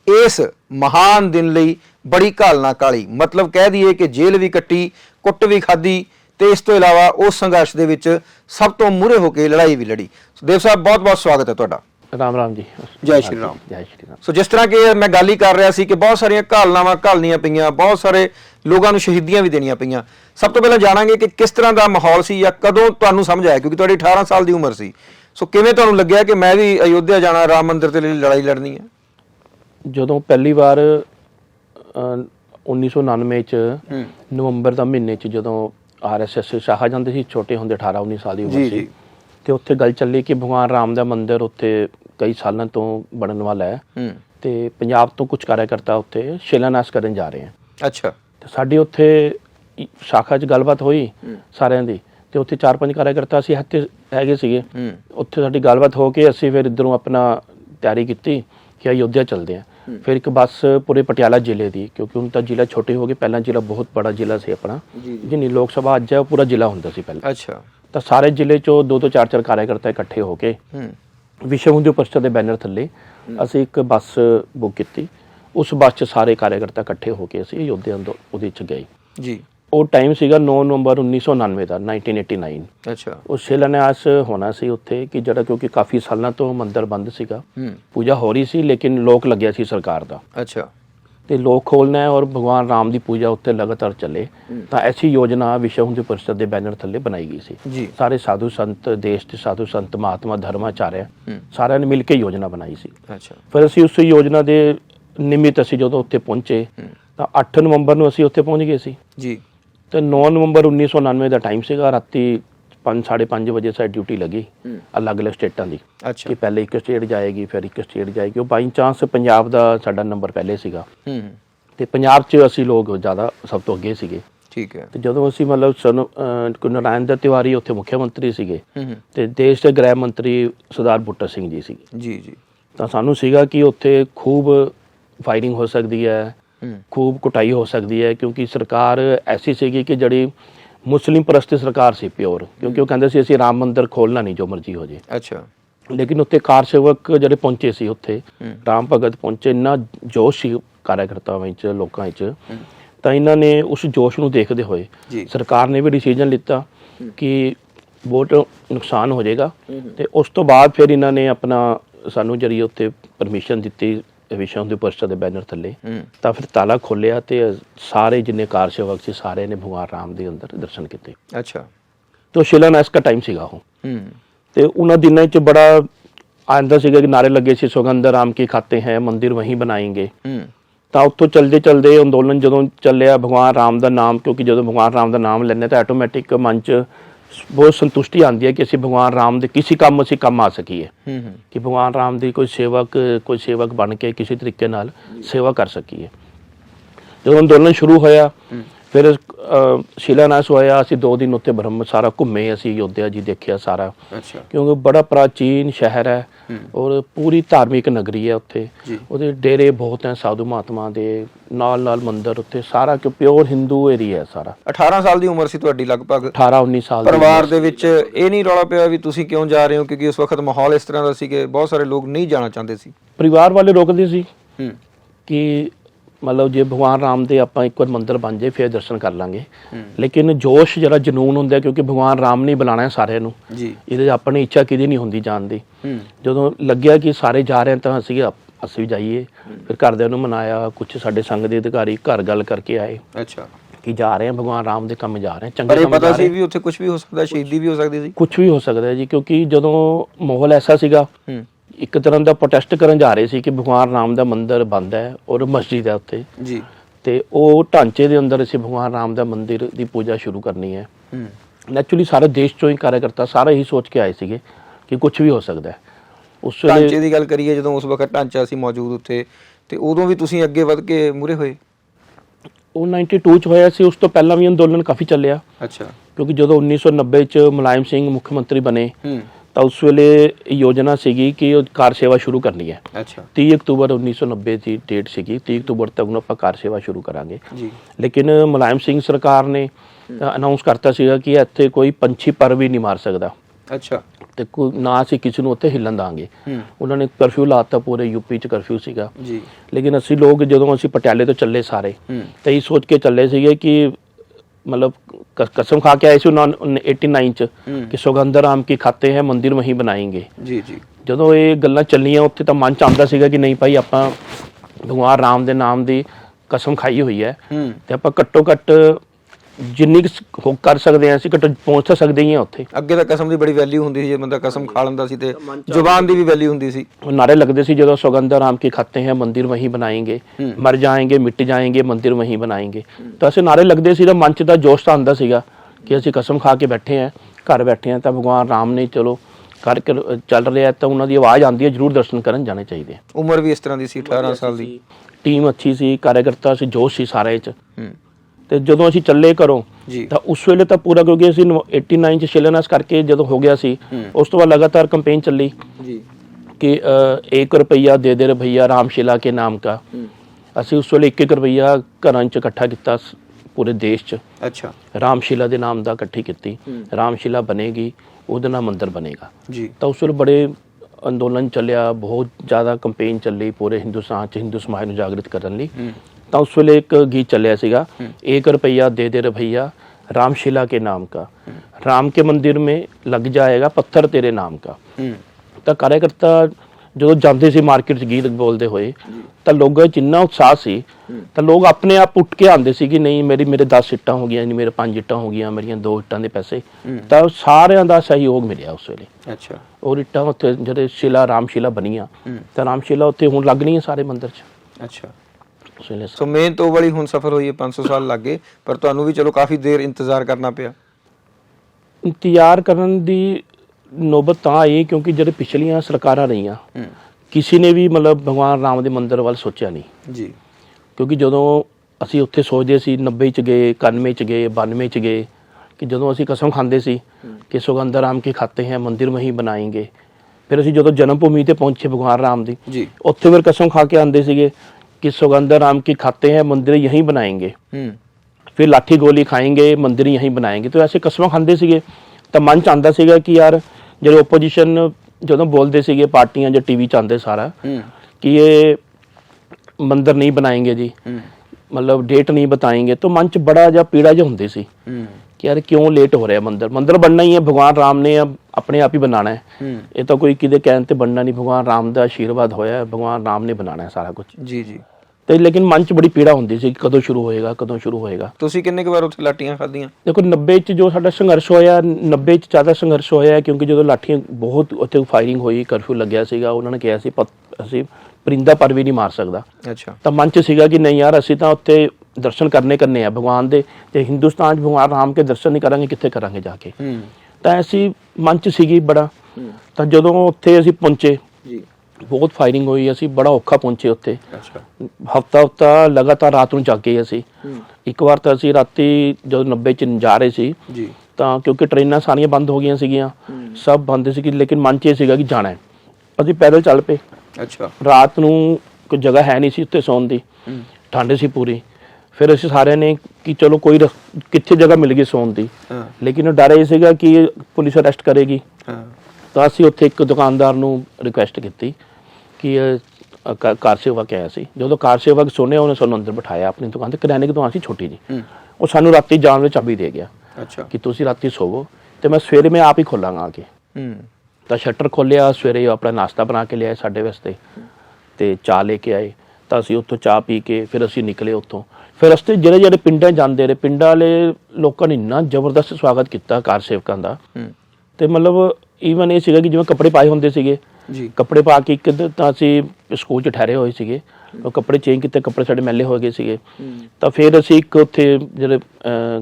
ਇਸ ਮਹਾਨ ਦਿਨ ਲਈ ਬੜੀ ਘਾਲਣਾ ਕਾਲੀ। ਮਤਲਬ ਕਹਿ ਦਈਏ ਕਿ ਜੇਲ੍ਹ ਵੀ ਕੱਟੀ ਕੁੱਟ ਵੀ ਖਾਧੀ ਤੇ ਇਸ ਤੋਂ ਇਲਾਵਾ ਉਸ ਸੰਘਰਸ਼ ਦੇ ਵਿੱਚ ਸਭ ਤੋਂ ਮੂਹਰੇ ਹੋ ਕੇ ਲੜਾਈ ਵੀ ਲੜੀ। ਸੋ ਦੇਵ ਸਾਹਿਬ ਬਹੁਤ ਬਹੁਤ ਸਵਾਗਤ ਹੈ ਤੁਹਾਡਾ। ਰਾਮ ਰਾਮ ਜੀ। ਜੈ ਸ਼੍ਰੀ ਰਾਮ। ਜੈ ਸ਼੍ਰੀ ਰਾਮ। ਸੋ ਜਿਸ ਤਰ੍ਹਾਂ ਕਿ ਮੈਂ ਗੱਲ ਹੀ ਕਰ ਰਿਹਾ ਸੀ ਕਿ ਬਹੁਤ ਸਾਰੀਆਂ ਘਾਲਨਾਵਾਂ ਘਾਲਣੀਆਂ ਪਈਆਂ ਬਹੁਤ ਸਾਰੇ ਲੋਕਾਂ ਨੂੰ ਸ਼ਹੀਦੀਆਂ ਵੀ ਦੇਣੀਆਂ ਪਈਆਂ। ਸਭ ਤੋਂ ਪਹਿਲਾਂ ਜਾਣਾਂਗੇ ਕਿ ਕਿਸ ਤਰ੍ਹਾਂ ਦਾ ਮਾਹੌਲ ਸੀ ਜਾਂ ਕਦੋਂ ਤੁਹਾਨੂੰ ਸਮਝ ਆਇਆ ਕਿਉਂਕਿ ਤੁਹਾਡੀ 18 ਸਾਲ ਦੀ ਉਮਰ ਸੀ। ਸੋ ਕਿਵੇਂ ਤੁਹਾਨੂੰ ਲੱਗਿਆ ਕਿ ਮੈਂ ਵੀ ਅਯੋਧਿਆ ਜਾਣਾ ਰਾਮ ਮੰਦਿਰ ਦੇ ਲਈ ਲੜਾਈ ਲੜਨੀ ਹੈ? ਜਦੋਂ ਪਹਿਲੀ ਵਾਰ ਅਹ, 1999 ਚ ਨਵੰਬਰ ਦਾ ਮਹੀਨੇ ਚ ਜਦੋਂ ਆਰਐਸਐਸ ਸ਼ਾਹ ਜਾਂਦੇ ਸੀ ਛੋਟੇ ਹੁੰਦੇ 18 19 ਸਾਲ ਦੀ ਉਮਰ। ਸੀ ਤੇ ਉੱਥੇ ਗੱਲ ਚੱਲੀ ਕਿ ਭਗਵਾਨ ਰਾਮ ਦਾ ਮੰਦਿਰ ਉੱਥੇ ਕਈ ਸਾਲਾਂ ਤੋਂ ਬਣਨ ਵਾਲਾ ਹੈ। ਤੇ ਪੰਜਾਬ ਤੋਂ ਕੁਝ ਕਾਰਜਕਰਤਾ ਉੱਥੇ ਸ਼ਿਲਾਨਿਆਸ ਕਰਨ ਜਾ ਰਹੇ ਹਨ ਅੱਛਾ। ਤੇ ਸਾਡੀ ਉੱਥੇ ਸ਼ਾਖਾ 'ਚ ਗੱਲਬਾਤ ਹੋਈ ਸਾਰਿਆਂ ਦੀ ਤੇ ਉੱਥੇ ਚਾਰ ਪੰਜ ਕਾਰਜਕਰਤਾ ਅਸੀਂ ਹੱਥੇ ਹੈਗੇ ਸੀਗੇ। ਉੱਥੇ ਸਾਡੀ ਗੱਲਬਾਤ ਹੋ ਕੇ ਅਸੀਂ ਫਿਰ ਇਧਰੋਂ ਆਪਣਾ ਤਿਆਰੀ ਕੀਤੀ। ਕਿ ਅਯੋਧਿਆ ਚੱਲਦੇ ਆ। ਫਿਰ ਇੱਕ ਬੱਸ ਪੂਰੇ ਪਟਿਆਲਾ ਜ਼ਿਲ੍ਹੇ ਦੀ ਕਿਉਂਕਿ ਹੁਣ ਤਾਂ ਜ਼ਿਲ੍ਹਾ ਛੋਟੇ ਹੋ ਗਏ ਪਹਿਲਾਂ ਜ਼ਿਲ੍ਹਾ ਬਹੁਤ ਬੜਾ ਜ਼ਿਲ੍ਹਾ ਸੀ ਆਪਣਾ। ਜਿੰਨੀ ਲੋਕ ਸਭਾ ਅੱਜ ਹੈ ਉਹ ਪੂਰਾ ਜ਼ਿਲ੍ਹਾ ਹੁੰਦਾ ਸੀ ਪਹਿਲਾਂ। ਅੱਛਾ। ਤਾਂ ਸਾਰੇ ਜ਼ਿਲ੍ਹੇ 'ਚੋਂ ਦੋ ਤੋਂ ਚਾਰ ਚਾਰ ਕਾਰਜਕਰਤਾ ਇਕੱਠੇ ਹੋ ਕੇ ਵਿਸ਼ਵ ਹਿੰਦੂ ਪਰਿਸ਼ਦ ਦੇ ਬੈਨਰ ਥੱਲੇ ਅਸੀਂ ਇੱਕ ਬੱਸ ਬੁੱਕ ਕੀਤੀ। ਉਸ ਬੱਸ 'ਚ ਸਾਰੇ ਕਾਰਜਕਰਤਾ ਇਕੱਠੇ ਹੋ ਕੇ ਅਸੀਂ ਅਯੋਧਿਆ ਉਹਦੇ 'ਚ ਗਏ। ਜੀ। ਉਹ ਟਾਈਮ ਸੀਗਾ 9 ਨਵੰਬਰ 1999 ਦਾ 1989 ਅੱਛਾ। ਉਹ ਸ਼ਿਲਾਨਿਆਸ ਹੋਣਾ ਸੀ ਉੱਥੇ ਕਿ ਜਿਹੜਾ ਕਿਉਂਕਿ ਕਾਫੀ ਸਾਲਾਂ ਤੋਂ ਮੰਦਿਰ ਬੰਦ ਸੀਗਾ। ਪੂਜਾ ਹੋ ਰਹੀ ਸੀ ਲੇਕਿਨ ਲੋਕ ਲੱਗਿਆ ਸੀ ਸਰਕਾਰ ਦਾ। ਅੱਛਾ। ਤੇ ਲੋਕ ਖੋਲਣਾ ਹੈ ਔਰ ਭਗਵਾਨ ਰਾਮ ਦੀ ਪੂਜਾ ਉੱਤੇ ਲਗਾਤਾਰ ਚੱਲੇ ਤਾਂ ਐਸੀ ਯੋਜਨਾ ਵਿਸ਼ਵ ਹਿੰਦੂ ਪਰਿਸ਼ਦ ਦੇ ਬੈਨਰ ਥੱਲੇ ਬਣਾਈ ਗਈ ਸੀ। ਸਾਰੇ ਸਾਧੂ ਸੰਤ ਦੇਸ਼ ਦੇ ਸਾਧੂ ਸੰਤ ਮਹਾਤਮਾ ਧਰਮਾਚਾਰਿਆ ਸਾਰਿਆਂ ਨੇ ਮਿਲ ਕੇ ਯੋਜਨਾ ਬਣਾਈ ਸੀ। ਅੱਛਾ। ਫਿਰ ਅਸੀਂ ਉਸ ਯੋਜਨਾ ਦੇ ਨਿਮਿਤ ਅਸੀਂ ਜਦੋਂ ਉੱਥੇ ਪਹੁੰਚੇ ਤਾਂ 8 ਨਵੰਬਰ ਨੂੰ ਅਸੀਂ ਉੱਥੇ ਪਹੁੰਚ ਗਏ ਸੀ। ਜੀ। ਤੇ 9 ਨਵੰਬਰ 1999 ਦਾ ਟਾਈਮ ਸੀਗਾ ਰਾਤੀ 5 5:30 ਵਜੇ ਸਾਡੀ ਡਿਊਟੀ ਲੱਗੀ ਅਲੱਗ-ਅਲੱਗ ਸਟੇਟਾਂ ਦੀ। ਕਿ ਪਹਿਲੇ ਇੱਕ ਸਟੇਟ ਜਾਏਗੀ ਫਿਰ ਇੱਕ ਸਟੇਟ ਜਾਏਗੀ। ਉਹ ਬਾਈ ਚਾਂਸ ਪੰਜਾਬ ਦਾ ਸਾਡਾ ਨੰਬਰ ਪਹਿਲੇ ਸੀਗਾ। ਤੇ ਪੰਜਾਬ 'ਚ ਅਸੀਂ ਲੋਕ ਜ਼ਿਆਦਾ ਸਭ ਤੋਂ ਅੱਗੇ ਸੀਗੇ। ਠੀਕ ਹੈ। ਤੇ ਜਦੋਂ ਅਸੀਂ ਮਤਲਬ ਸਨ ਅਹ, ਨਾਰਾਇਣ ਦਾ ਤਿਵਾਰੀ ਉੱਥੇ ਮੁੱਖ ਮੰਤਰੀ ਸੀਗੇ। ਤੇ ਦੇਸ਼ ਦੇ ਗ੍ਰਹਿ ਮੰਤਰੀ ਸਰਦਾਰ ਬੁੱਟਾ ਸਿੰਘ ਜੀ ਸੀਗੇ। ਜੀ ਜੀ। ਤਾਂ ਸਾਨੂੰ ਸੀਗਾ ਕਿ ਉੱਥੇ ਖੂਬ ਫਾਇਰਿੰਗ ਹੋ ਸਕਦੀ ਹੂੰ। ਖੂਬ ਕੁਟਾਈ ਹੋ ਸਕਦੀ ਹੈ ਕਿਉਂਕਿ ਸਰਕਾਰ ਐਸੀ ਸੀਗੀ ਕਿ ਜਿਹੜੀ ਮੁਸਲਿਮ ਪ੍ਰਸਤੀ ਸਰਕਾਰ ਸੀ ਪਿਓਰ ਕਿਉਂਕਿ ਉਹ ਕਹਿੰਦੇ ਸੀ ਅਸੀਂ ਰਾਮ ਮੰਦਿਰ ਖੋਲਣਾ ਨਹੀਂ ਜੋ ਮਰਜ਼ੀ ਹੋ ਜੇ। ਅੱਛਾ। ਲੇਕਿਨ ਉੱਥੇ ਕਾਰ ਸੇਵਕ ਜਿਹੜੇ ਪਹੁੰਚੇ ਸੀ ਉੱਥੇ ਰਾਮ ਭਗਤ ਪਹੁੰਚੇ ਇੰਨਾ ਜੋਸ਼ ਸੀ ਕਾਰਜਕਰਤਾਵਾਂ ਵਿੱਚ ਲੋਕਾਂ ਵਿੱਚ ਤਾਂ ਇਹਨਾਂ ਨੇ ਉਸ ਜੋਸ਼ ਨੂੰ ਦੇਖਦੇ ਹੋਏ। ਸਰਕਾਰ ਨੇ ਵੀ ਡਿਸੀਜਨ ਲਿੱਤਾ ਕਿ ਬਹੁਤ ਨੁਕਸਾਨ ਹੋ ਜਾਏਗਾ ਤੇ ਉਸ ਤੋਂ ਬਾਅਦ ਫਿਰ ਇਹਨਾਂ ਨੇ ਆਪਣਾ ਸਾਨੂੰ ਜਿਹੜੀ ਉੱਥੇ ਪਰਮਿਸ਼ਨ ਦਿੱਤੀ ਵਿਸ਼ਵ ਹਿੰਦੂ ਪਰਿਸ਼ਦ ਦੇ ਬੈਨਰ ਥੱਲੇ। ਤਾਂ ਫਿਰ ਤਾਲਾ ਖੋਲਿਆ ਤੇ ਸਾਰੇ ਜਿੰਨੇ ਕਾਰ ਸੇਵਕ ਸੀ ਸਾਰੇ ਨੇ ਭਗਵਾਨ ਰਾਮ ਦੇ ਅੰਦਰ ਦਰਸ਼ਨ ਕੀਤੇ। ਅੱਛਾ। ਤੇ ਉਹ ਸ਼ਿਲਾਨੈਸ ਦਾ ਟਾਈਮ ਸੀਗਾ ਉਹ। ਹੂੰ। ਤੇ ਉਹਨਾਂ ਦਿਨਾਂ 'ਚ ਬੜਾ ਆਂਦਾ ਸੀਗਾ ਕਿ ਨਾਰੇ ਲੱਗੇ ਸੀ ਸੁਗੰਧ ਰਾਮ ਕੀ ਖਾਤੇ ਹੈ ਮੰਦਿਰ ਵਹੀਂ ਬਣਾਏਂਗੇ। ਹੂੰ। ਤਾਂ ਉੱਥੋਂ ਚਲਦੇ ਚਲਦੇ ਅੰਦੋਲਨ ਜਦੋਂ ਚੱਲਿਆ ਭਗਵਾਨ ਰਾਮ ਦਾ ਨਾਮ ਕਿਉਂਕਿ ਜਦੋਂ ਭਗਵਾਨ ਰਾਮ ਦਾ ਨਾਮ ਲੈਂਦੇ ਤਾਂ ਆਟੋਮੈਟਿਕ ਮਨ 'ਚ ਬਹੁਤ ਸੰਤੁਸ਼ਟੀ ਆਉਂਦੀ ਹੈ ਕਿ ਅਸੀਂ ਭਗਵਾਨ ਰਾਮ ਦੇ ਕਿਸੇ ਕੰਮ ਅਸੀਂ ਕੰਮ ਆ ਸਕੀਏ। ਹੂੰ ਹੂੰ। ਕਿ ਭਗਵਾਨ ਰਾਮ ਦੀ ਕੋਈ ਸੇਵਕ ਕੋਈ ਸੇਵਕ ਬਣ ਕੇ ਕਿਸੇ ਤਰੀਕੇ ਨਾਲ ਸੇਵਾ ਕਰ ਸਕੀਏ। ਜਦੋਂ ਅੰਦੋਲਨ ਸ਼ੁਰੂ ਹੋਇਆ ਫਿਰ ਸ਼ਿਲਾਨੈਸ ਹੋਇਆ ਅਸੀਂ ਦੋ ਦਿਨ ਉੱਤੇ ਬ੍ਰਹਮ ਸਾਰਾ ਘੁੰਮੇ ਅਸੀਂ ਯੋਧਿਆ ਜੀ ਦੇਖਿਆ ਸਾਰਾ। ਅੱਛਾ। ਕਿਉਂਕਿ ਬੜਾ ਪ੍ਰਾਚੀਨ ਸ਼ਹਿਰ ਹੈ ਔਰ ਪੂਰੀ ਧਾਰਮਿਕ ਨਗਰੀ ਹੈ ਉੱਥੇ। ਉਹਦੇ ਡੇਰੇ ਬਹੁਤ ਹੈ ਸਾਧੂ ਮਹਾਤਮਾ ਦੇ ਨਾਲ ਨਾਲ ਮੰਦਿਰ ਉੱਥੇ ਸਾਰਾ ਕਿ ਪਿਓਰ ਹਿੰਦੂ ਏਰੀਆ ਹੈ ਸਾਰਾ। 18 ਸਾਲ ਦੀ ਉਮਰ ਸੀ ਤੁਹਾਡੀ ਲਗਭਗ? 18 19 ਸਾਲ ਦੀ ਪਰਿਵਾਰ ਦੇ ਵਿੱਚ ਇਹ ਨਹੀਂ ਰੌਲਾ ਪਿਆ ਵੀ ਤੁਸੀਂ ਕਿਉਂ ਜਾ ਰਹੇ ਹੋ? ਕਿਉਂਕਿ ਉਸ ਵਕਤ ਮਾਹੌਲ ਇਸ ਤਰ੍ਹਾਂ ਦਾ ਸੀ ਕਿ ਬਹੁਤ ਸਾਰੇ ਲੋਕ ਨਹੀਂ ਜਾਣਾ ਚਾਹੁੰਦੇ ਸੀ। ਪਰਿਵਾਰ ਵਾਲੇ ਰੋਕਦੇ ਸੀ ਕਿ ਮਤਲਬ ਜੇ ਭਗਵਾਨ ਰਾਮ ਦੇ ਆਪਾਂ ਇੱਕ ਵਾਰ ਮੰਦਿਰ ਬਣ ਜਾਏ ਫਿਰ ਦਰਸ਼ਨ ਕਰ ਲਾਂਗੇ। ਲੇਕਿਨ ਜੋਸ਼ ਜਿਹੜਾ ਜਨੂਨ ਹੁੰਦਾ ਕਿਉਂਕਿ ਭਗਵਾਨ ਰਾਮ ਨੇ ਬੁਲਾਣਾ ਹੈ ਸਾਰਿਆਂ ਨੂੰ। ਜੀ। ਇਹਦੇ ਆਪਣੀ ਇੱਛਾ ਕਿਹਦੀ ਨਹੀਂ ਹੁੰਦੀ ਜਾਣ ਦੀ। ਜਦੋਂ ਲੱਗਿਆ ਕਿ ਸਾਰੇ ਜਾ ਰਹੇ ਤਾਂ ਅਸੀਂ ਅਸੀਂ ਵੀ ਜਾਈਏ। ਫਿਰ ਘਰਦਿਆਂ ਨੂੰ ਮਨਾਇਆ ਕੁਝ ਸਾਡੇ ਸੰਘ ਦੇ ਅਧਿਕਾਰੀ ਘਰ ਗੱਲ ਕਰਕੇ ਆਏ। ਅੱਛਾ। ਕਿ ਜਾ ਰਹੇ ਹਾਂ ਭਗਵਾਨ ਰਾਮ ਦੇ ਕੰਮ ਜਾ ਰਹੇ ਹਾਂ ਚੰਗੇ ਕੰਮ ਪਤਾ ਜਾ ਸੀ ਰਹੇ ਵੀ ਉੱਥੇ ਕੁਝ ਵੀ ਹੋ ਸਕਦਾ ਸ਼ਹੀਦੀ ਵੀ ਹੋ ਸਕਦੀ ਸੀ? ਕੁਝ ਵੀ ਹੋ ਸਕਦਾ ਜੀ ਕਿਉਂਕਿ ਜਦੋਂ ਮਾਹੌਲ ਐਸਾ ਸੀਗਾ ਹੂੰ। ਇੱਕ ਤਰ੍ਹਾਂ ਦਾ ਪ੍ਰੋਟੈਸਟ ਕਰਨ ਜਾ ਰਹੇ ਸੀ ਕਿ ਭਗਵਾਨ ਰਾਮ ਦਾ ਮੰਦਿਰ ਬੰਦ ਹੈ ਔਰ ਮਸਜਿਦ ਹੈ ਉੱਥੇ। ਜੀ। ਤੇ ਉਹ ਢਾਂਚੇ ਦੇ ਅੰਦਰ ਅਸੀਂ ਭਗਵਾਨ ਰਾਮ ਦਾ ਮੰਦਿਰ ਦੀ ਪੂਜਾ ਸ਼ੁਰੂ ਕਰਨੀ ਹੈ। ਨੈਚੁਰਲੀ ਸਾਰੇ ਦੇਸ਼ ਚੋਂ ਹੀ ਕਾਰਜਕਰਤਾ ਸਾਰੇ ਹੀ ਸੋਚ ਕੇ ਆਏ ਸੀਗੇ ਕਿ ਕੁਝ ਵੀ ਹੋ ਸਕਦਾ ਹੈ। ਉਸ ਵੇਲੇ ਢਾਂਚੇ ਦੀ ਗੱਲ ਕਰੀਏ ਜਦੋਂ ਉਸ ਵਕਤ ਢਾਂਚਾ ਸੀ ਮੌਜੂਦ ਉੱਥੇ ਤੇ ਉਦੋਂ ਵੀ ਤੁਸੀਂ ਅੱਗੇ ਵੱਧ ਕੇ ਮੂਰੇ ਹੋਏ? ਉਹ 92 ਚ ਹੋਇਆ ਸੀ ਉਸ ਤੋਂ ਪਹਿਲਾਂ ਵੀ ਅੰਦੋਲਨ ਕਾਫੀ ਚੱਲਿਆ। ਅੱਛਾ। ਕਿਉਂਕਿ ਜਦੋਂ 1990 ਚ ਮੁਲਾਇਮ ਸਿੰਘ ਮੁੱਖ ਮੰਤਰੀ ਬਣੇ ਤਾਂ ਉਸ ਵੇਲੇ ਯੋਜਨਾ ਸੀਗੀ ਕਿ ਉਹ ਕਾਰ ਸੇਵਾ ਸ਼ੁਰੂ ਕਰਨੀ ਹੈ। ਅੱਛਾ। 30 ਅਕਤੂਬਰ 1990 ਦੀ ਡੇਟ ਸੀਗੀ 30 ਅਕਤੂਬਰ ਤੱਕ ਨੂੰ ਆਪਾਂ ਕਾਰ ਸੇਵਾ ਸ਼ੁਰੂ ਕਰਾਂਗੇ। ਜੀ। ਲੇਕਿਨ ਮੁਲਾਇਮ ਸਿੰਘ ਸਰਕਾਰ ਨੇ ਅਨਾਉਂਸ ਕਰਤਾ ਸੀਗਾ ਕਿ ਇੱਥੇ ਕੋਈ ਪੰਛੀ ਪਰ ਵੀ ਨਹੀਂ ਮਾਰ ਸਕਦਾ। ਅੱਛਾ। ਤੇ ਨਾ ਅਸੀਂ ਕਿਸੇ ਨੂੰ ਉੱਥੇ ਹਿੱਲਣ ਦਾਂਗੇ। ਉਹਨਾਂ ਨੇ ਕਰਫਿਊ ਲਾਤਾ ਪੂਰੇ ਯੂਪੀ ਚ ਕਰਫਿਊ ਸੀਗਾ। ਜੀ। ਲੇਕਿਨ ਅਸੀਂ ਲੋਕ ਜਦੋਂ ਅਸੀਂ ਪਟਿਆਲੇ ਤੋਂ ਚੱਲੇ ਸਾਰੇ ਤਾਂ ਇਹ ਸੋਚ ਕੇ ਚੱਲੇ ਸੀਗੇ ਕਿ ਮਤਲਬ ਕ- ਕਸਮ ਖਾ ਕੇ ਆਏ ਸੀ ਉਹਨਾਂ 89 ਚ। ਕਿ ਸੁਗੰਧ ਰਾਮ ਕੀ ਖਾਤੇ ਹੈ ਮੰਦਿਰ ਵਹੀਂ ਬਣਾਏਂਗੇ ਜੀ ਜੀ ਜਦੋਂ ਇਹ ਗੱਲਾਂ ਚੱਲੀਆਂ ਉੱਥੇ ਤਾਂ ਮਨ ਚ ਆਉਂਦਾ ਸੀਗਾ ਕਿ ਨਹੀਂ ਭਾਈ ਆਪਾਂ ਭਗਵਾਨ ਰਾਮ ਦੇ ਨਾਮ ਦੀ ਕਸਮ ਖਾਈ ਹੋਈ ਹੂੰ ਤੇ ਆਪਾਂ ਘੱਟੋ ਘੱਟ ਜਿੰਨੀ ਕਰ ਸਕਦੇ ਆ ਅਸੀਂ ਘੱਟੋ ਪਹੁੰਚ ਸਕਦੇ ਆ ਉੱਥੇ। ਅੱਗੇ ਤਾਂ ਕਸਮ ਦੀ ਬੜੀ ਵੈਲਿਊ ਹੁੰਦੀ ਸੀ ਜੇ ਬੰਦਾ ਕਸਮ ਖਾ ਲੈਂਦਾ ਸੀ ਤੇ ਜ਼ੁਬਾਨ ਦੀ ਵੀ ਵੈਲਿਊ ਹੁੰਦੀ ਸੀ। ਉਹ ਨਾਰੇ ਲੱਗਦੇ ਸੀ ਜਦੋਂ ਸੁਗੰਧ ਆਰਾਮ ਕੀ ਖਾਤੇ ਹੈ ਮੰਦਿਰ ਵਹੀਂ ਬਣਾਏਂਗੇ। ਮਰ ਜਾਏਂਗੇ ਮਿਟ ਜਾਏਂਗੇ ਮੰਦਿਰ ਵਹੀਂ ਬਣਾਏਂਗੇ। ਤਾਂ ਐਸੇ ਨਾਰੇ ਲੱਗਦੇ ਸੀ ਤਾਂ ਮਨ ਚ ਤਾਂ ਜੋਸ਼ ਤਾਂ ਆਉਂਦਾ ਸੀਗਾ ਕਿ ਅਸੀਂ ਕਸਮ ਖਾ ਕੇ ਬੈਠੇ ਆ ਘਰ ਬੈਠੇ ਆ ਤਾਂ ਭਗਵਾਨ ਰਾਮ ਨੇ ਚਲੋ ਕਰ ਕਰ- ਚੱਲ ਰਿਹਾ ਤਾਂ ਉਹਨਾਂ ਦੀ ਆਵਾਜ਼ ਆਉਂਦੀ ਹੈ ਜਰੂਰ ਦਰਸ਼ਨ ਕਰਨ ਜਾਣੇ ਚਾਹੀਦੇ ਉਮਰ ਵੀ ਇਸ ਤਰ੍ਹਾਂ ਦੀ ਸੀ 18 ਸਾਲ ਦੀ। ਟੀਮ ਅੱਛੀ ਸੀ ਕਾਰਜਕਰਤਾ ਸੀ ਜੋਸ਼ ਸੀ ਸਾਰੇ ਚ। ਤੇ ਜਦੋਂ ਅਸੀਂ ਚੱਲੇ ਕਰੋ ਤਾਂ ਉਸ ਵੇਲੇ ਤਾਂ ਪੂਰਾ ਕਿਉਂਕਿ ਅਸੀਂ 89 ਚ ਸ਼ਿਲਾਨਿਆਸ ਕਰਕੇ ਜਦੋਂ ਹੋ ਗਿਆ ਸੀ ਉਸ ਤੋਂ ਬਾਅਦ ਲਗਾਤਾਰ ਕੰਪੇਨ ਚੱਲੀ ਕਿ 1 ਰੁਪਈਆ ਦੇ ਦੇ ਰੁਪਈਆ ਰਾਮਸ਼ਿਲਾ ਕੇ ਨਾਮ ਦਾ ਅਸੀਂ ਉਸ ਵੇਲੇ 1 ਰੁਪਈਆ ਘਰਾਂ 'ਚ ਇਕੱਠਾ ਕੀਤਾ ਪੂਰੇ ਦੇਸ਼ 'ਚ। ਅੱਛਾ। ਰਾਮਸ਼ਿਲਾ ਦੇ ਨਾਮ ਦਾ ਇਕੱਠੀ ਕੀਤੀ। ਰਾਮਸ਼ਿਲਾ ਬਣੇਗੀ ਉਹਦੇ ਨਾਲ ਮੰਦਿਰ ਬਣੇਗਾ। ਤਾਂ ਉਸ ਵੇਲੇ ਬੜੇ ਅੰਦੋਲਨ ਚੱਲਿਆ ਬਹੁਤ ਜ਼ਿਆਦਾ ਕੈਂਪੇਨ ਚੱਲੀ ਪੂਰੇ ਹਿੰਦੁਸਤਾਨ 'ਚ ਹਿੰਦੂ ਸਮਾਜ ਨੂੰ ਜਾਗਰਿਤ ਕਰਨ ਲਈ। ਤਾਂ ਉਸ ਵੇਲੇ ਇੱਕ ਗੀਤ ਚੱਲਿਆ ਸੀਗਾ 1 ਰੁਪਈਆ ਦੇ ਦੇ ਰੇ ਭਈਆ रामशिला के नाम का राम के मंदिर में लग जाएगा पत्थर तेरे नाम का ਹੂੰ ਤਾਂ ਕਾਰਜਕਰਤਾ ਜਦੋਂ ਜਾਂਦੇ ਸੀ ਮਾਰਕੀਟ 'ਚ ਗੀਤ ਬੋਲਦੇ ਹੋਏ ਤਾਂ ਲੋਕਾਂ 'ਚ ਇੰਨਾ ਉਤਸ਼ਾਹ ਸੀ ਤਾਂ ਲੋਕ ਆਪਣੇ ਆਪ ਉੱਠ ਕੇ ਆਉਂਦੇ ਸੀ ਕਿ ਨਹੀਂ ਮੇਰੀ ਮੇਰੇ 10 ਇੱਟਾਂ ਹੋ ਗਈਆਂ ਨਹੀਂ ਮੇਰੇ 5 ਇੱਟਾਂ ਹੋ ਗਈਆਂ ਮੇਰੀਆਂ 2 ਇੱਟਾਂ ਦੇ ਪੈਸੇ ਤਾਂ ਸਾਰਿਆਂ ਦਾ ਸਹਿਯੋਗ ਮਿਲਿਆ ਉਸ ਵੇਲੇ ਅੱਛਾ ਉਹ ਇੱਟਾਂ ਉੱਥੇ ਜਿਹੜੇ ਸ਼ਿਲਾ ਰਾਮਸ਼ਿਲਾ ਬਣੀਆਂ ਤਾਂ ਰਾਮਸ਼ਿਲਾ ਉੱਥੇ ਹੁਣ ਲੱਗ ਰਹੀਆਂ ਸਾਰੇ ਮੰਦਿਰ 'ਚ ਅੱਛਾ ਵੇਲੇ ਸੋ ਮਿਹਨਤ ਉਹ ਵਾਲੀ ਹੁਣ ਸਫਰ ਹੋਈ ਹੈ 500 ਸਾਲ ਲੱਗ ਗਏ ਪਰ ਤੁਹਾਨੂੰ ਵੀ ਚਲੋ ਕਾਫੀ ਦੇਰ ਇੰਤਜ਼ਾਰ ਕਰਨਾ ਪਿਆ। ਇੰਤਜ਼ਾਰ ਕਰਨ ਦੀ ਨੌਬਤ ਤਾਂ ਆਈ ਕਿਉਂਕਿ ਜਿਹੜੇ ਪਿਛਲੀਆਂ ਸਰਕਾਰਾਂ ਰਹੀਆਂ ਕਿਸੇ ਨੇ ਵੀ ਮਤਲਬ ਭਗਵਾਨ ਰਾਮ ਦੇ ਮੰਦਿਰ ਵੱਲ ਸੋਚਿਆ ਨਹੀਂ। ਜੀ। ਕਿਉਂਕਿ ਜਦੋਂ ਅਸੀਂ ਉੱਥੇ ਸੋਚਦੇ ਸੀ 90 ਚ ਗਏ 91 ਚ ਗਏ 92 ਚ ਗਏ ਕਿ ਜਦੋਂ ਅਸੀਂ ਕਸਮ ਖਾਂਦੇ ਸੀ ਕਿ ਸੁਗੰਧ ਰਾਮ ਕੇ ਖਾਤੇ ਹੈ ਮੰਦਿਰ ਵਹੀਂ ਬਣਾਏਂਗੇ। ਫਿਰ ਅਸੀਂ ਜਦੋਂ ਜਨਮ ਭੂਮੀ ਤੇ ਪਹੁੰਚੇ ਭਗਵਾਨ ਰਾਮ ਦੀ ਜੀ। ਉੱਥੇ ਫਿਰ ਕਸਮ ਖਾ ਕੇ ਆਂਦੇ ਸੀਗੇ कि सुगंधा राम की खाते हैं मंदिर यहीं बनाएंगे। ਫਿਰ ਲਾਠੀ ਗੋਲੀ ਖਾਏਂਗੇ ਮੰਦਿਰ ਯਹੀਂ ਬਣਾਏਂਗੇ ਤੇ ਐਸੇ ਕਸਮਾਂ ਖਾਂਦੇ ਸੀਗੇ ਤਾਂ ਮਨ ਚ ਆਂਦਾ ਸੀਗਾ ਕਿ ਯਾਰ ਜਿਹੜੇ ਆਪੋਜੀਸ਼ਨ ਜਦੋਂ ਬੋਲਦੇ ਸੀਗੇ ਪਾਰਟੀਆਂ ਜਾਂ ਟੀਵੀ ਚ ਆਂਦੇ ਸਾਰਾ ਕਿ ਇਹ ਮੰਦਿਰ ਨਹੀਂ ਬਣਾਏਂਗੇ ਜੀ ਮਤਲਬ ਡੇਟ ਨਹੀਂ ਬਤਾਏਂਗੇ ਤਾਂ ਮਨ ਚ ਬੜਾ ਜਿਹਾ ਪੀੜਾ ਜਿਹਾ ਹੁੰਦੀ ਸੀ ਕਿ ਯਾਰ ਕਿਉਂ ਲੇਟ ਹੋ ਰਿਹਾ ਮੰਦਿਰ ਮੰਦਿਰ ਬਣਨਾ ਹੀ ਹੈ ਭਗਵਾਨ ਰਾਮ ਨੇ ਆਪਣੇ ਆਪ ਹੀ ਬਣਾਣਾ ਹੈ ਇਹ ਤਾਂ ਕੋਈ ਕਿਤੇ ਕਹਿਣ ਤੇ ਬਣਨਾ ਨਹੀਂ ਭਗਵਾਨ ਰਾਮ ਦਾ ਆਸ਼ੀਰਵਾਦ ਹੋਇਆ ਹੈ ਭਗਵਾਨ ਰਾਮ ਨੇ ਬਣਾਣਾ ਹੈ ਸਾਰਾ ਕੁਝ ਜੀ ਤੇ ਲੇਕਿਨ ਮਨ ਚ ਬੜੀ ਪੀੜਾ ਹੁੰਦੀ ਸੀ ਕਿ ਕਦੋਂ ਸ਼ੁਰੂ ਹੋਏਗਾ ਕਦੋਂ ਸ਼ੁਰੂ ਹੋਏਗਾ। ਤੁਸੀਂ ਕਿੰਨੇ ਕੁ ਵਾਰ ਉੱਥੇ ਲਾਟੀਆਂ ਖਾਧੀਆਂ? ਦੇਖੋ 90 ਚ ਜੋ ਸਾਡਾ ਸੰਘਰਸ਼ ਹੋਇਆ 90 ਚ ਜ਼ਿਆਦਾ ਸੰਘਰਸ਼ ਹੋਇਆ ਕਿਉਂਕਿ ਜਦੋਂ ਲਾਠੀਆਂ ਬਹੁਤ ਉੱਥੇ ਫਾਇਰਿੰਗ ਹੋਈ ਕਰਫਿਊ ਲੱਗਿਆ ਸੀਗਾ ਉਹਨਾਂ ਨੇ ਕਿਹਾ ਸੀ ਅਸੀਂ ਪਰਿੰਦਾ ਪਰ ਵੀ ਨਹੀਂ ਮਾਰ ਸਕਦਾ। ਅੱਛਾ। ਤਾਂ ਮਨ ਚ ਸੀਗਾ ਕਿ ਨਹੀਂ ਯਾਰ ਅਸੀਂ ਤਾਂ ਉੱਥੇ ਦਰਸ਼ਨ ਕਰਨੇ ਕਰਨੇ ਆ ਭਗਵਾਨ ਦੇ ਤੇ ਹਿੰਦੁਸਤਾਨ 'ਚ ਭਗਵਾਨ ਰਾਮ ਕੇ ਦਰਸ਼ਨ ਨਹੀਂ ਕਰਾਂਗੇ ਕਿੱਥੇ ਕਰਾਂਗੇ ਜਾ ਕੇ? ਹੂੰ। ਤਾਂ ਐਸੀ ਮਨ ਚ ਸੀਗੀ ਬੜਾ। ਤਾਂ ਜਦੋਂ ਉੱਥੇ ਅਸੀਂ ਪਹੁੰਚੇ ਜੀ। ਬਹੁਤ ਫਾਇਰਿੰਗ ਹੋਈ ਅਸੀਂ ਬੜਾ ਔਖਾ ਪਹੁੰਚੇ ਉੱਥੇ। ਅੱਛਾ। ਹਫਤਾ ਹਫਤਾ ਲਗਾਤਾਰ ਰਾਤ ਨੂੰ ਜਾਗੇ ਅਸੀਂ। ਇੱਕ ਵਾਰ ਤਾਂ ਅਸੀਂ ਰਾਤੀ ਜਦੋਂ 90 ਚ ਜਾ ਰਹੇ ਸੀ ਜੀ। ਤਾਂ ਕਿਉਂਕਿ ਟ੍ਰੇਨਾਂ ਸਾਰੀਆਂ ਬੰਦ ਹੋ ਗਈਆਂ ਸੀਗੀਆਂ ਸਭ ਬੰਦ ਸੀ ਲੇਕਿਨ ਮਨ ਚ ਇਹ ਸੀਗਾ ਕਿ ਜਾਣਾ ਹੈ। ਅਸੀਂ ਪੈਦਲ ਚੱਲ ਪਏ। ਅੱਛਾ। ਰਾਤ ਨੂੰ ਕੋਈ ਜਗ੍ਹਾ ਹੈ ਨਹੀਂ ਸੀ ਉੱਤੇ ਸੌਣ ਦੀ। ਠੰਡ ਸੀ ਪੂਰੀ। ਫਿਰ ਅਸੀਂ ਸਾਰਿਆਂ ਨੇ ਕਿ ਚਲੋ ਕੋਈ ਕਿੱਥੇ ਜਗ੍ਹਾ ਮਿਲ ਗਈ ਸੌਣ ਦੀ। ਲੇਕਿਨ ਡਰ ਇਹ ਸੀਗਾ ਕਿ ਪੁਲਿਸ ਅਰੈਸਟ ਕਰੇਗੀ। ਹਾਂ। ਤਾਂ ਅਸੀਂ ਉੱਥੇ ਇੱਕ ਦੁਕਾਨਦਾਰ ਨੂੰ ਰਿਕੁਐਸਟ ਕੀਤੀ ਕਿ ਕਾਰ ਸੇਵਕ ਆਇਆ ਸੀ ਜਦੋਂ ਕਾਰ ਸੇਵਕ ਸੁਣਿਆ ਉਹਨੇ ਸਾਨੂੰ ਅੰਦਰ ਬਿਠਾਇਆ ਆਪਣੀ ਦੁਕਾਨ ਤੇ ਕਰਿਆਨੇ ਦੀ ਦੁਕਾਨ ਸੀ ਛੋਟੀ ਜੀ। ਉਹ ਸਾਨੂੰ ਰਾਤੀ ਜਾਣ ਦੀ ਚਾਬੀ ਦੇ ਗਿਆ ਅੱਛਾ। ਕਿ ਤੁਸੀਂ ਰਾਤੀ ਸੋਵੋ ਤੇ ਮੈਂ ਸਵੇਰੇ ਮੈਂ ਆਪ ਹੀ ਖੋਲਾਂਗਾ ਆ ਕੇ। ਹੂੰ। ਤਾਂ ਸ਼ਟਰ ਖੋਲਿਆ ਸਵੇਰੇ ਆਪਣਾ ਨਾਸ਼ਤਾ ਬਣਾ ਕੇ ਲਿਆਏ ਸਾਡੇ ਵਾਸਤੇ ਤੇ ਚਾਹ ਲੈ ਕੇ ਆਏ। ਤਾਂ ਅਸੀਂ ਉੱਥੋਂ ਚਾਹ ਪੀ ਕੇ ਫਿਰ ਅਸੀਂ ਨਿਕਲੇ ਉੱਥੋਂ। ਫਿਰ ਰਸਤੇ ਜਿਹੜੇ ਜਿਹੜੇ ਪਿੰਡਾਂ ਜਾਂਦੇ ਰਹੇ ਪਿੰਡਾਂ ਵਾਲੇ ਲੋਕਾਂ ਨੇ ਇੰਨਾ ਜ਼ਬਰਦਸਤ ਸਵਾਗਤ ਕੀਤਾ ਕਾਰ ਸੇਵਕਾਂ ਦਾ। ਹੂੰ। ਤੇ ਮਤਲਬ ਈਵਨ ਇਹ ਸੀਗਾ ਕਿ ਜਿਵੇਂ ਕੱਪੜੇ ਪਾਏ ਹੁੰਦੇ ਸੀਗੇ ਜੀ। ਕੱਪੜੇ ਪਾ ਕੇ ਇੱਕ ਤਾਂ ਅਸੀਂ ਸਕੂਲ 'ਚ ਠਹਿਰੇ ਹੋਏ ਸੀਗੇ। ਉਹ ਕੱਪੜੇ ਚੇਂਜ ਕੀਤੇ ਕੱਪੜੇ ਸਾਡੇ ਮੈਲੇ ਹੋ ਗਏ ਸੀਗੇ। ਤਾਂ ਫਿਰ ਅਸੀਂ ਇੱਕ ਉੱਥੇ ਜਿਹੜੇ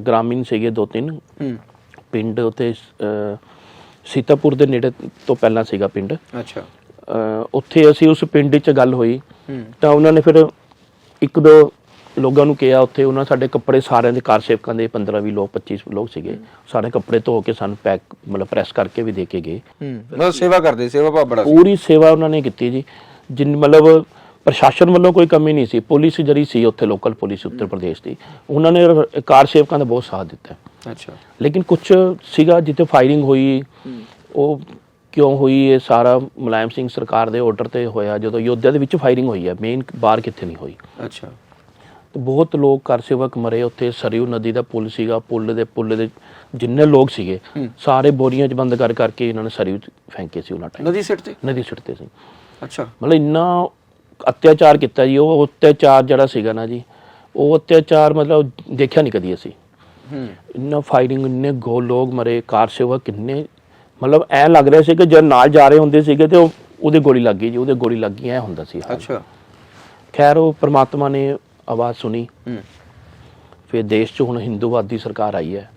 ਗ੍ਰਾਮੀਣ ਸੀਗੇ ਦੋ ਤਿੰਨ। ਪਿੰਡ ਉੱਥੇ ਸੀਤਾਪੁਰ ਦੇ ਨੇੜੇ ਤੋਂ ਪਹਿਲਾਂ ਸੀਗਾ ਪਿੰਡ। ਅੱਛਾ। ਉੱਥੇ ਅਸੀਂ ਉਸ ਪਿੰਡ 'ਚ ਗੱਲ ਹੋਈ। ਤਾਂ ਉਹਨਾਂ ਨੇ ਫਿਰ ਇੱਕ ਦੋ ਲੋਕਾਂ ਨੂੰ ਕਿਹਾ ਉੱਥੇ ਉਹਨਾਂ ਸਾਡੇ ਕੱਪੜੇ ਸਾਰਿਆਂ ਦੇ ਕਾਰ ਸੇਵਕਾਂ ਦੇ 15 20 ਲੋਕ 25 ਲੋਕ ਸੀਗੇ। ਸਾਰੇ ਕੱਪੜੇ ਧੋ ਕੇ ਸਾਨੂੰ ਪੈਕ ਮਤਲਬ ਪ੍ਰੈਸ ਕਰਕੇ ਵੀ ਦੇ ਕੇ ਗਏ। ਹੂੰ। ਮਤਲਬ ਸੇਵਾ ਕਰਦੇ ਸੇਵਾ ਭਾਵ ਬੜਾ ਸੀ। ਪੂਰੀ ਸੇਵਾ ਉਹਨਾਂ ਨੇ ਕੀਤੀ ਜੀ। ਜਿਨ ਮਤਲਬ ਪ੍ਰਸ਼ਾਸਨ ਵੱਲੋਂ ਕੋਈ ਕਮੀ ਨਹੀਂ ਸੀ। ਪੁਲਿਸ ਜਿਹੜੀ ਸੀ ਉੱਥੇ ਲੋਕਲ ਪੁਲਿਸ ਉੱਤਰ ਪ੍ਰਦੇਸ਼ ਦੀ। ਉਹਨਾਂ ਨੇ ਕਾਰ ਸੇਵਕਾਂ ਦਾ ਬਹੁਤ ਸਾਥ ਦਿੱਤਾ। ਅੱਛਾ। ਲੇਕਿਨ ਕੁਝ ਸੀਗਾ ਜਿੱਥੇ ਫਾਇਰਿੰਗ ਹੋਈ ਉਹ ਕਿਉਂ ਹੋਈ ਇਹ ਸਾਰਾ ਮੁਲਾਇਮ ਸਿੰਘ ਸਰਕਾਰ ਦੇ ਆਰਡਰ ਤੇ ਹੋਇਆ। ਜਦੋਂ ਯੋਧਿਆ ਦੇ ਵਿੱਚ ਫਾਇਰਿੰਗ ਹੋਈ ਹੈ ਮੇਨ ਬਾਹਰ ਕਿੱਥੇ ਨਹੀਂ ਹੋਈ। ਅੱਛਾ। ਤੇ ਬਹੁਤ ਲੋਕ ਕਾਰ ਸੇਵਕ ਮਰੇ ਉੱਥੇ ਸਰਿਊ ਨਦੀ ਦਾ ਪੁਲ ਸੀਗਾ ਪੁਲ ਦੇ ਪੁਲ ਦੇ ਜਿੰਨੇ ਲੋਕ ਸੀਗੇ ਸਾਰੇ ਬੋਰੀਆਂ 'ਚ ਬੰਦ ਕਰ ਕਰਕੇ ਇਹਨਾਂ ਨੇ ਸਰਿਊ 'ਚ ਫੈਂਕੇ ਸੀ ਉਹਨਾਂ ਟਾਈਮ ਨਦੀ ਸਿੱਟ ਤੇ? ਨਦੀ ਸੁੱਟਦੇ ਸੀ। ਅੱਛਾ। ਮਤਲਬ ਇੰਨਾ ਅਤਿਆਚਾਰ ਕੀਤਾ ਜੀ ਉਹ ਅਤਿਆਚਾਰ ਜਿਹੜਾ ਸੀਗਾ ਨਾ ਜੀ ਉਹ ਅਤਿਆਚਾਰ ਮਤਲਬ ਦੇਖਿਆ ਨਹੀਂ ਕਦੀ ਅਸੀਂ। ਹੂੰ। ਇੰਨਾ ਫਾਇਰਿੰਗ ਇੰਨੇ ਗੋ ਲੋਕ ਮਰੇ ਕਾਰ ਸੇਵਕ ਕਿੰਨੇ ਮਤਲਬ ਐ ਲੱਗ ਰਿਹਾ ਸੀ ਕਿ ਜਦ ਨਾਲ ਜਾ ਰਹੇ ਹੁੰਦੇ ਸੀਗੇ ਤੇ ਉਹ ਉਹਦੇ ਗੋਲੀ ਲੱਗ ਗਈ ਜੀ ਉਹਦੇ ਗੋਲੀ ਲੱਗ ਗਈ ਐ ਹੁੰਦਾ ਸੀ। ਅੱਛਾ। ਖੈਰ ਉਹ ਪ੍ਰਮਾਤਮਾ ਨੇ ਆਵਾਜ਼ ਸੁਣੀ। ਫਿਰ ਦੇਸ਼ 'ਚ ਹੁਣ ਹਿੰਦੂਵਾਦੀ ਸਰਕਾਰ ਆਈ ਹੈ।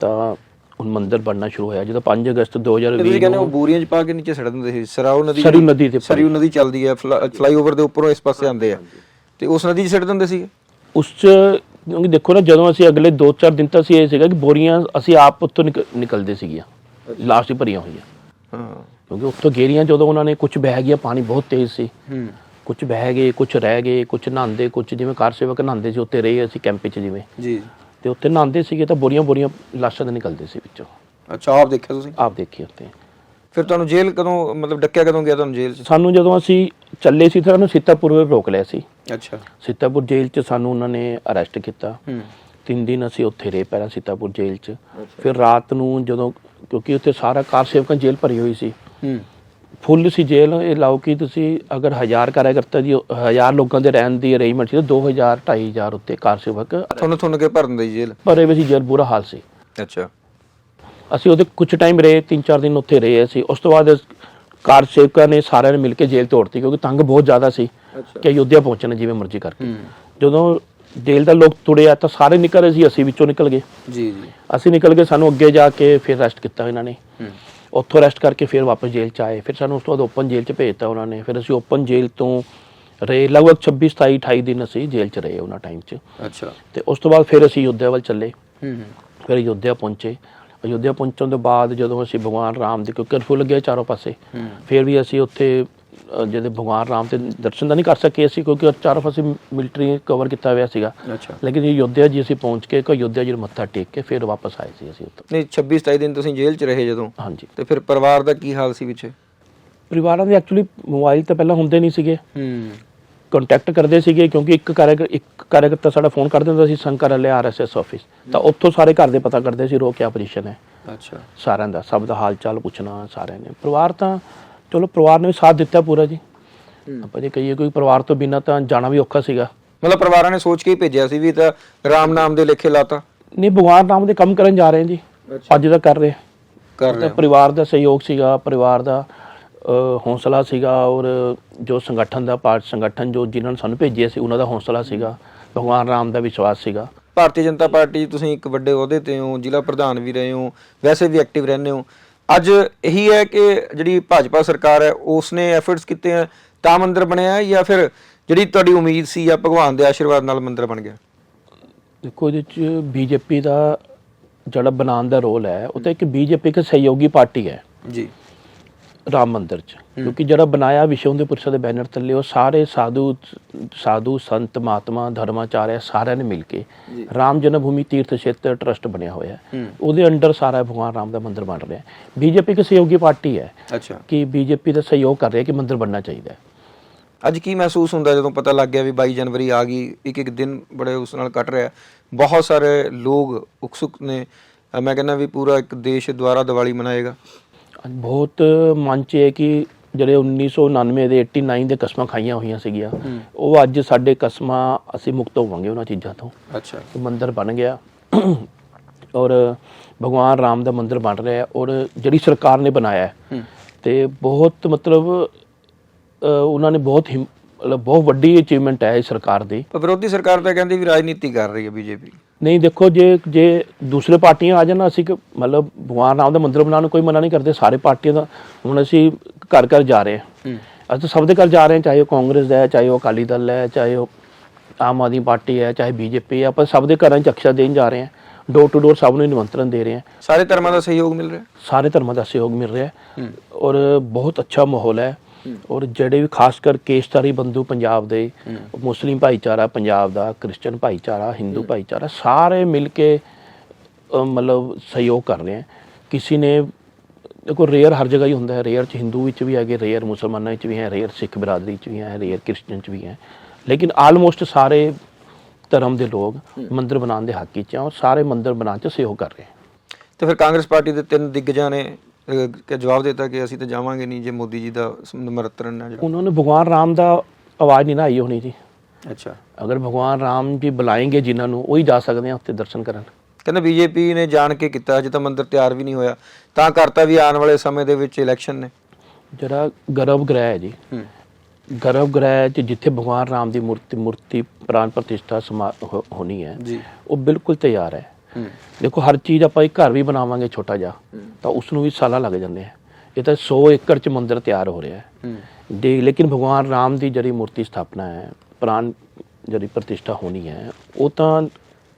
ਤਾਂ ਹੁਣ ਮੰਦਿਰ ਬਣਨਾ ਸ਼ੁਰੂ ਹੋਇਆ। ਜਦੋਂ 5 ਅਗਸਤ ਤੇ ਤੁਸੀਂ 2020 ਕਹਿੰਦੇ ਉਹ ਨੂੰ ਬੂਰੀਆਂ ਚ ਪਾ ਕੇ ਨੀਚੇ ਸੜ ਦਿੰਦੇ ਸੀ। ਸਰਾਉ ਨਦੀ ਸਰਿਊ ਨਦੀ ਤੇ ਸਰਿਊ ਨਦੀ ਚੱਲਦੀ ਹੈ। ਫਲਾਈਓਵਰ ਦੇ ਉੱਪਰੋਂ ਇਸ ਪਾਸੇ ਆਉਂਦੇ ਆ। ਤੇ ਉਸ ਨਦੀ 'ਚ ਸਿੱਟ ਦਿੰਦੇ ਸੀ ਉਸ 'ਚ ਕਿਉਂਕਿ ਦੇਖੋ ਨਾ ਜਦੋਂ ਅਸੀਂ ਅਗਲੇ 2-4 ਦਿਨ ਤੱਕ ਅਸੀਂ ਇਹ ਸੀਗਾ ਕਿ ਬੋਰੀਆਂ ਅਸੀਂ ਆਪ ਨਿਕ- ਨਿਕਲਦੇ ਸੀਗੀਆਂ। ਲਾਸਟ ਹੀ ਭਰੀਆਂ ਹੋਈਆਂ। ਹਾਂ। ਕਿਉਂਕਿ ਗੇਰੀਆਂ ਜਦੋਂ ਉਹਨਾਂ ਨੇ ਕੁਝ ਬਹਿ ਗਿਆ ਪਾਣੀ ਬਹੁਤ ਤੇਜ਼ ਸੀ। ਹੂੰ। ਕੁਝ ਬਹਿ ਗਏ ਕੁਝ ਰਹਿ ਗਏ ਕੁਝ ਨਹਾਉਂਦੇ ਕੁਝ ਜਿਵੇਂ ਕਾਰ ਸੇਵਕ ਨਹਾਉਂਦੇ ਸੀ ਉੱਤੇ ਰਹੇ ਅਸੀਂ ਕੈਂਪ 'ਚ ਜਿਵੇਂ। ਜੀ। ਤੇ ਉੱਤੇ ਨਹਾਉਂਦੇ ਸੀਗੇ ਤਾਂ ਬੋਰੀਆਂ ਬੋਰੀਆਂ ਲਾਸ਼ਾਂ ਦੇ ਨਿਕਲਦੇ ਸੀ ਵਿੱਚੋਂ। ਅੱਛਾ ਆਪ ਦੇਖਿਆ ਤੁਸੀਂ? ਆਪ ਦੇਖੀ ਉੱਤੇ ਫਿਰ ਤੁਹਾਨੂੰ ਜੇਲ੍ਹ ਕਦੋਂ ਮਤਲਬ ਡੱਕਿਆ ਕਦੋਂ ਗਿਆ ਤੁਹਾਨੂੰ ਜੇਲ੍ਹ 'ਚ? ਸਾਨੂੰ ਜਦੋਂ ਅਸੀਂ ਚੱਲੇ ਸੀ ਤਾਂ ਸਾਨੂੰ ਸੀਤਾਪੁਰ ਵਿੱਚ ਰੋਕ ਲਿਆ ਸੀ। ਅੱਛਾ। ਸੀਤਾਪੁਰ ਜੇਲ੍ਹ 'ਚ ਸਾਨੂੰ ਉਹਨਾਂ ਨੇ ਅਰੈਸਟ ਕੀਤਾ। ਹੂੰ। ਤਿੰਨ ਦਿਨ ਅਸੀਂ ਉੱਥੇ ਰਹੇ ਪਹਿਲਾਂ ਸੀਤਾਪੁਰ ਜੇਲ੍ਹ 'ਚ। ਫਿਰ ਰਾਤ ਨੂੰ ਜਦੋਂ ਕਿਉਂਕਿ ਉੱਥੇ ਸਾਰਾ ਕਾਰ ਸੇਵਕਾਂ ਜੇਲ੍ਹ ਭਰੀ ਹੋਈ ਸੀ। ਹੂੰ। ਫੁੱਲ ਸੀ ਜੇਲ੍ਹ ਇਹ ਲਾਓ ਕਿ ਤੁਸੀਂ ਅਗਰ ਹਜ਼ਾਰ ਕਾਰਜਕਰਤਾ ਦੀ ਹਜ਼ਾਰ ਲੋਕਾਂ ਦੇ ਰਹਿਣ ਦੀ ਅਰੇਂਜਮੈਂਟ ਸੀ ਤਾਂ 2000 2500 ਉੱਤੇ ਕਾਰ ਸੇਵਕ ਤੁਹਾਨੂੰ ਤੁਹਾਨੂੰ ਕੇ ਭਰਨ ਦੀ ਜੇਲ੍ਹ? ਭਰੇ ਵੀ ਸੀ ਜੇਲ੍ਹ ਬੁਰਾ ਹਾਲ ਸੀ। ਅੱਛਾ। ਅਸੀਂ ਉਹਦੇ ਕੁਝ ਟਾਈਮ ਰਹੇ 3-4 ਦਿਨ ਉੱਥੇ ਰਹੇ ਅਸੀਂ। ਉਸ ਤੋਂ ਬਾਅਦ ਕਾਰ ਸੇਵਕਾਂ ਨੇ ਸਾਰਿਆਂ ਨੇ ਮਿਲ ਕੇ ਜੇਲ੍ਹ ਤੋੜਤੀ ਕਿਉਂਕਿ ਤੰਗ ਬਹੁਤ ਜ਼ਿਆਦਾ ਸੀ ਕਿ ਅਯੁੱਧਿਆ ਪਹੁੰਚਣਾ ਜਿਵੇਂ ਮਰਜ਼ੀ ਕਰਕੇ। ਜਦੋਂ ਜੇਲ੍ਹ ਦਾ ਲੋਕ ਤੁੜਿਆ ਤਾਂ ਸਾਰੇ ਨਿਕਲ ਰਹੇ ਸੀ ਅਸੀਂ ਵਿੱਚੋਂ ਨਿਕਲ ਗਏ। ਜੀ ਜੀ। ਅਸੀਂ ਨਿਕਲ ਗਏ ਸਾਨੂੰ ਅੱਗੇ ਜਾ ਕੇ ਫਿਰ ਅਰੈਸਟ ਕੀਤਾ ਇਹਨਾਂ ਨੇ। ਉੱਥੋਂ ਅਰੈਸਟ ਕਰਕੇ ਫਿਰ ਵਾਪਸ ਜੇਲ੍ਹ ਚ ਆਏ। ਫਿਰ ਸਾਨੂੰ ਉਸ ਤੋਂ ਬਾਅਦ ਓਪਨ ਜੇਲ੍ਹ ਚ ਭੇਜਤਾ ਉਹਨਾਂ ਨੇ। ਫਿਰ ਅਸੀਂ ਓਪਨ ਜੇਲ੍ਹ ਤੋਂ ਰਹੇ। ਲਗਭਗ 26 27 28 ਦਿਨ ਅਸੀਂ ਜੇਲ੍ਹ ਚ ਰਹੇ ਉਹਨਾਂ ਟਾਈਮ ਚ। ਅੱਛਾ। ਤੇ ਉਸ ਤੋਂ ਬਾਅਦ ਫਿਰ ਅਸੀਂ ਅਯੁੱਧਿਆ ਵੱਲ ਚੱਲੇ। ਹੂੰ ਫਿਰ ਅਯੁੱਧਿਆ ਪਹੁੰਚੇ। ਅਯੁੱਧਿਆ ਪਹੁੰਚਣ ਤੋਂ ਬਾਅਦ ਜਦੋਂ ਅਸੀਂ ਭਗਵਾਨ ਰਾਮ ਦੇ ਕਿਉਂਕਿ ਕਰਫਿਊ ਲੱਗਿਆ ਚਾਰੋਂ ਪਾਸੇ ਫਿਰ ਵੀ ਅਸੀਂ ਉੱਥੇ ਜਿਹਦੇ ਭਗਵਾਨ ਰਾਮ ਦੇ ਦਰਸ਼ਨ ਤਾਂ ਨਹੀਂ ਕਰ ਸਕੇ ਅਸੀਂ ਕਿਉਂਕਿ ਚਾਰੋਂ ਪਾਸੇ ਮਿਲਟਰੀ ਕਵਰ ਕੀਤਾ ਹੋਇਆ ਸੀਗਾ। ਅੱਛਾ। ਲੇਕਿਨ ਅਯੁੱਧਿਆ ਜੀ ਅਸੀਂ ਪਹੁੰਚ ਕੇ ਇੱਕ ਅਯੁੱਧਿਆ ਜੀ ਨੂੰ ਮੱਥਾ ਟੇਕ ਕੇ ਫਿਰ ਵਾਪਸ ਆਏ ਸੀ ਅਸੀਂ ਉੱਥੋਂ। ਨਹੀਂ 26 27 ਦਿਨ ਤੁਸੀਂ ਜੇਲ੍ਹ 'ਚ ਰਹੇ ਜਦੋਂ? ਹਾਂਜੀ। ਤੇ ਫਿਰ ਪਰਿਵਾਰ ਦਾ ਕੀ ਹਾਲ ਸੀ ਪਿੱਛੇ? ਪਰਿਵਾਰਾਂ ਦੇ ਐਕਚੁਅਲੀ ਮੋਬਾਈਲ ਤਾਂ ਪਹਿਲਾਂ ਹੁੰਦੇ ਨਹੀਂ ਸੀਗੇ। ਹੂੰ। ਕੰਟੈਕਟ ਕਰਦੇ ਸੀਗੇ ਕਿਉਂਕਿ ਇੱਕ ਕਾਰਜਕਰ ਇੱਕ ਕਾਰਜਕਰਤਾ ਸਾਡਾ ਫੋਨ ਕਰ ਦਿੰਦਾ ਸੀ ਸੰਕਰ ਆਰਐਸਐਸ ਆਫਿਸ ਤਾਂ ਉੱਥੋਂ ਸਾਰੇ ਘਰ ਦੇ ਪਤਾ ਕਰਦੇ ਸੀ ਰੋ ਕਿਆ ਪੋਜੀਸ਼ਨ ਹੈ। ਅੱਛਾ। ਸਾਰਿਆਂ ਦਾ ਸਭ ਦਾ ਹਾਲ ਚਾਲ ਪੁੱਛਣਾ ਸਾਰਿਆਂ ਨੇ। ਪਰਿਵਾਰ ਤਾਂ ਚਲੋ ਪਰਿਵਾਰ ਨੇ ਵੀ ਸਾਥ ਦਿੱਤਾ ਪੂਰਾ ਜੀ। ਆਪਾਂ ਜੇ ਕਹੀਏ ਕੋਈ ਪਰਿਵਾਰ ਤੋਂ ਬਿਨਾਂ ਤਾਂ ਜਾਣਾ ਵੀ ਔਖਾ ਸੀਗਾ। ਮਤਲਬ ਪਰਿਵਾਰਾਂ ਨੇ ਸੋਚ ਕੇ ਹੀ ਭੇਜਿਆ ਸੀ ਵੀ ਤਾਂ ਰਾਮ ਨਾਮ ਦੇ ਲੇਖੇ ਲਾਤਾ। ਨਹੀਂ ਭਗਵਾਨ ਰਾਮ ਦੇ ਕੰਮ ਕਰਨ ਜਾ ਰਹੇ ਜੀ। ਅੱਜ ਤਾਂ ਕਰ ਰਹੇ। ਕਰ ਰਹੇ ਪਰਿਵਾਰ ਦਾ ਸਹਿਯੋਗ ਸੀਗਾ ਪਰਿਵਾਰ ਦਾ ਹੌਸਲਾ ਸੀਗਾ ਔਰ ਜੋ ਸੰਗਠਨ ਦਾ ਪਾਰਟ ਸੰਗਠਨ ਜੋ ਜਿਨ੍ਹਾਂ ਨੇ ਸਾਨੂੰ ਭੇਜਿਆ ਸੀ ਉਹਨਾਂ ਦਾ ਹੌਸਲਾ ਸੀਗਾ। ਭਗਵਾਨ ਰਾਮ ਦਾ ਵਿਸ਼ਵਾਸ ਸੀਗਾ। ਭਾਰਤੀ ਜਨਤਾ ਪਾਰਟੀ ਤੁਸੀਂ ਇੱਕ ਵੱਡੇ ਅਹੁਦੇ ਤੇ ਹੋ ਜ਼ਿਲ੍ਹਾ ਪ੍ਰਧਾਨ ਵੀ ਰਹੇ ਹੋ ਵੈਸੇ ਵੀ ਐਕਟਿਵ ਰਹਿੰਦੇ ਹੋ। ਅੱਜ ਇਹੀ ਹੈ ਕਿ ਜਿਹੜੀ ਭਾਜਪਾ ਸਰਕਾਰ ਹੈ ਉਸ ਨੇ ਐਫਰਟਸ ਕੀਤੇ ਆ ਤਾਂ ਮੰਦਿਰ ਬਣਿਆ ਜਾਂ ਫਿਰ ਜਿਹੜੀ ਤੁਹਾਡੀ ਉਮੀਦ ਸੀ ਜਾਂ ਭਗਵਾਨ ਦੇ ਆਸ਼ੀਰਵਾਦ ਨਾਲ ਮੰਦਿਰ ਬਣ ਗਿਆ? ਦੇਖੋ ਇਹਦੇ ਚ ਬੀਜੇਪੀ ਦਾ ਜਿਹੜਾ ਬਣਾਉਣ ਦਾ ਰੋਲ ਹੈ ਉਹ ਤਾਂ ਇੱਕ ਬੀਜੇਪੀ ਇੱਕ ਸਹਿਯੋਗੀ ਪਾਰਟੀ ਹੈ। ਜੀ। ਰਾਮ ਮੰਦਿਰ ਚ। ਕਿਉਂਕਿ ਜਿਹੜਾ ਬਣਾਇਆ ਵਿਸ਼ਵ ਦੇ ਪੁਰਸ਼ਾਂ ਦੇ ਬੈਨਰ ਥੱਲੇ ਉਹ ਸਾਰੇ ਸਾਧੂ ਸਾਧੂ ਸੰਤ ਮਹਾਤਮਾ ਧਰਮਾਚਾਰਿਆ ਸਾਰਿਆਂ ਨੇ ਮਿਲ ਕੇ ਰਾਮ ਜਨਮ ਭੂਮੀ ਤੀਰਥ ਖੇਤਰ ਟਰਸਟ ਬਣਿਆ ਹੋਇਆ ਹੈ। ਉਹਦੇ ਅੰਡਰ ਸਾਰਾ ਭਗਵਾਨ ਰਾਮ ਦਾ ਮੰਦਿਰ ਬਣ ਰਿਹਾ ਹੈ। ਬੀਜੇਪੀ ਇੱਕ ਸਹਿਯੋਗੀ ਪਾਰਟੀ ਹੈ ਅੱਛਾ। ਕਿ ਬੀਜੇਪੀ ਦਾ ਸਹਿਯੋਗ ਕਰ ਰਹੀ ਹੈ ਕਿ ਮੰਦਿਰ ਬਣਨਾ ਚਾਹੀਦਾ ਹੈ। ਅੱਜ ਕੀ ਮਹਿਸੂਸ ਹੁੰਦਾ ਜਦੋਂ ਪਤਾ ਲੱਗ ਗਿਆ ਵੀ 22 ਜਨਵਰੀ ਆ ਗਈ ਇੱਕ ਇੱਕ ਦਿਨ ਬੜੇ ਉਸ ਨਾਲ ਕੱਟ ਰਿਹਾ ਬਹੁਤ ਸਾਰੇ ਲੋਕ ਉਕਸੁਕ ਨੇ। ਮੈਂ ਕਹਿੰਦਾ ਵੀ ਪੂਰਾ ਇੱਕ ਦੇਸ਼ ਦੁਆਰਾ ਦੀਵਾਲੀ ਮਨਾਏਗਾ। ਬਹੁਤ ਮਨ 'ਚ ਹੈ ਕਿ ਜਿਹੜੇ 1999 ਦੇ 89 ਦੇ ਕਸਮਾਂ ਖਾਈਆਂ ਹੋਈਆਂ ਸੀਗੀਆਂ ਉਹ ਅੱਜ ਸਾਡੇ ਕਸਮਾਂ ਅਸੀਂ ਮੁਕਤ ਹੋਵਾਂਗੇ ਉਹਨਾਂ ਚੀਜ਼ਾਂ ਤੋਂ। ਅੱਛਾ। ਮੰਦਿਰ ਬਣ ਗਿਆ। ਔਰ ਭਗਵਾਨ ਰਾਮ ਦਾ ਮੰਦਿਰ ਬਣ ਰਿਹਾ ਹੈ ਔਰ ਜਿਹੜੀ ਸਰਕਾਰ ਨੇ ਬਣਾਇਆ ਹੈ। ਤੇ ਬਹੁਤ ਮਤਲਬ ਉਹਨਾਂ ਨੇ ਬਹੁਤ ਮਤਲਬ ਬਹੁਤ ਵੱਡੀ ਅਚੀਵਮੈਂਟ ਹੈ ਇਸ ਸਰਕਾਰ ਦੀ। ਵਿਰੋਧੀ ਸਰਕਾਰ ਤਾਂ ਕਹਿੰਦੀ ਵੀ ਰਾਜਨੀਤੀ ਕਰ ਰਹੀ ਹੈ ਬੀਜੇਪੀ। ਨਹੀਂ ਦੇਖੋ ਜੇ ਜੇ ਦੂਸਰੇ ਪਾਰਟੀਆਂ ਆ ਜਾਣ ਅਸੀਂ ਮਤਲਬ ਭਗਵਾਨ ਰਾਮ ਦਾ ਮੰਦਿਰ ਬਣਾਉਣ ਨੂੰ ਕੋਈ ਮਨਾ ਨਹੀਂ ਕਰਦੇ ਸਾਰੇ ਪਾਰਟੀਆਂ ਦਾ ਹੁਣ ਅਸੀਂ ਘਰ ਘਰ ਜਾ ਰਹੇ ਹਾਂ। ਅਸੀਂ ਸਭ ਦੇ ਘਰ ਜਾ ਰਹੇ ਹਾਂ ਚਾਹੇ ਉਹ ਕਾਂਗਰਸ ਦਾ ਹੈ ਚਾਹੇ ਉਹ ਅਕਾਲੀ ਦਲ ਹੈ ਚਾਹੇ ਉਹ ਆਮ ਆਦਮੀ ਪਾਰਟੀ ਹੈ ਚਾਹੇ ਬੀਜੇਪੀ ਹੈ ਆਪਾਂ ਸਭ ਦੇ ਘਰਾਂ 'ਚ ਅਕਸ਼ਾ ਦੇਣ ਜਾ ਰਹੇ ਹਾਂ। ਡੋਰ ਟੂ ਡੋਰ ਸਭ ਨੂੰ ਨਿਮੰਤਰਣ ਦੇ ਰਹੇ ਹਾਂ। ਸਾਰੇ ਧਰਮਾਂ ਦਾ ਸਹਿਯੋਗ ਮਿਲ ਰਿਹਾ? ਸਾਰੇ ਧਰਮਾਂ ਦਾ ਸਹਿਯੋਗ ਮਿਲ ਰਿਹਾ ਹੈ। ਔਰ ਬਹੁਤ ਅੱਛਾ ਮਾਹੌਲ ਹੈ। ਔਰ ਜਿਹੜੇ ਵੀ ਖਾਸ ਕਰ ਕੇਸਤਾਰੀ ਬੰਧੂ ਪੰਜਾਬ ਦੇ ਮੁਸਲਿਮ ਭਾਈਚਾਰਾ ਪੰਜਾਬ ਦਾ ਕ੍ਰਿਸਚੀਅਨ ਭਾਈਚਾਰਾ ਹਿੰਦੂ ਭਾਈਚਾਰਾ ਸਾਰੇ ਮਿਲ ਕੇ ਮਤਲਬ ਸਹਿਯੋਗ ਕਰ ਰਹੇ ਹੈ ਕਿਸੇ ਨੇ ਦੇਖੋ ਰੇਅਰ ਹਰ ਜਗ੍ਹਾ ਹੀ ਹੁੰਦਾ ਹੈ। ਰੇਅਰ ਚ ਹਿੰਦੂ ਵਿੱਚ ਵੀ ਹੈਗੇ ਰੇਅਰ ਮੁਸਲਮਾਨਾਂ ਵਿੱਚ ਵੀ ਹੈ ਰੇਅਰ ਸਿੱਖ ਬਰਾਦਰੀ ਚ ਵੀ ਹੈ ਰੇਅਰ ਕ੍ਰਿਸਚੀਅਨ ਚ ਵੀ ਹੈ। ਲੇਕਿਨ ਆਲਮੋਸਟ ਸਾਰੇ ਧਰਮ ਦੇ ਲੋਕ ਮੰਦਿਰ ਬਣਾਉਣ ਦੇ ਹੱਕ ਵਿੱਚ ਹੈ ਔਰ ਸਾਰੇ ਮੰਦਿਰ ਬਣਾਉਣ ਚ ਸਹਿਯੋਗ ਕਰ ਰਹੇ ਤੇ ਫਿਰ ਕਾਂਗਰਸ ਪਾਰਟੀ ਦੇ ਤਿੰਨ ਦਿੱਗਜਾਂ ਨੇ ਕਿ ਜਵਾਬ ਦਿੱਤਾ ਕਿ ਅਸੀਂ ਤਾਂ ਜਾਵਾਂਗੇ ਨਹੀਂ ਜੇ ਮੋਦੀ ਜੀ ਦਾ ਹੈ ਜਿਹੜਾ ਉਹਨਾਂ ਨੇ ਭਗਵਾਨ ਰਾਮ ਦਾ ਆਵਾਜ਼ ਨਹੀਂ ਨਾ ਆਈ ਹੋਣੀ ਜੀ। ਅੱਛਾ। ਅਗਰ ਭਗਵਾਨ ਰਾਮ ਜੀ ਬੁਲਾਏਂਗੇ ਜਿਨ੍ਹਾਂ ਨੂੰ ਉਹੀ ਜਾ ਸਕਦੇ ਆ ਉੱਥੇ ਦਰਸ਼ਨ ਕਰਨ। ਕਹਿੰਦੇ ਬੀਜੇਪੀ ਨੇ ਜਾਣ ਕੇ ਕੀਤਾ ਅਜੇ ਤਾਂ ਮੰਦਿਰ ਤਿਆਰ ਵੀ ਨਹੀਂ ਹੋਇਆ। ਤਾਂ ਕਰਤਾ ਵੀ ਆਉਣ ਵਾਲੇ ਸਮੇਂ ਦੇ ਵਿੱਚ ਇਲੈਕਸ਼ਨ ਨੇ। ਜਿਹੜਾ ਗਰਭ ਗ੍ਰਹਿ ਹੈ ਜੀ ਗਰਭ ਗ੍ਰਹਿ ਚ ਜਿੱਥੇ ਭਗਵਾਨ ਰਾਮ ਦੀ ਮੂਰਤੀ ਮੂਰਤੀ ਪ੍ਰਾਨ ਪ੍ਰਤਿਸ਼ਠਾ ਹੋਣੀ ਹੈ ਜੀ। ਉਹ ਬਿਲਕੁਲ ਤਿਆਰ ਹੈ। ਦੇਖੋ ਹਰ ਚੀਜ਼ ਆਪਾਂ ਇੱਕ ਘਰ ਵੀ ਬਣਾਵਾਂਗੇ ਛੋਟਾ ਜਿਹਾ ਤਾਂ ਉਸ ਨੂੰ ਵੀ ਸਾਲਾਂ ਲੱਗ ਜਾਂਦੇ ਆ। ਇਹ ਤਾਂ 100 ਏਕੜ ਚ ਮੰਦਿਰ ਤਿਆਰ ਹੋ ਰਿਹਾ ਹੈ। ਦੇ ਲੇਕਿਨ ਭਗਵਾਨ ਰਾਮ ਦੀ ਜਿਹੜੀ ਮੂਰਤੀ ਸਥਾਪਨਾ ਹੈ ਪ੍ਰਾਨ ਜਿਹੜੀ ਪ੍ਰਤਿਸ਼ਠਾ ਹੋਣੀ ਹੈ ਉਹ ਤਾਂ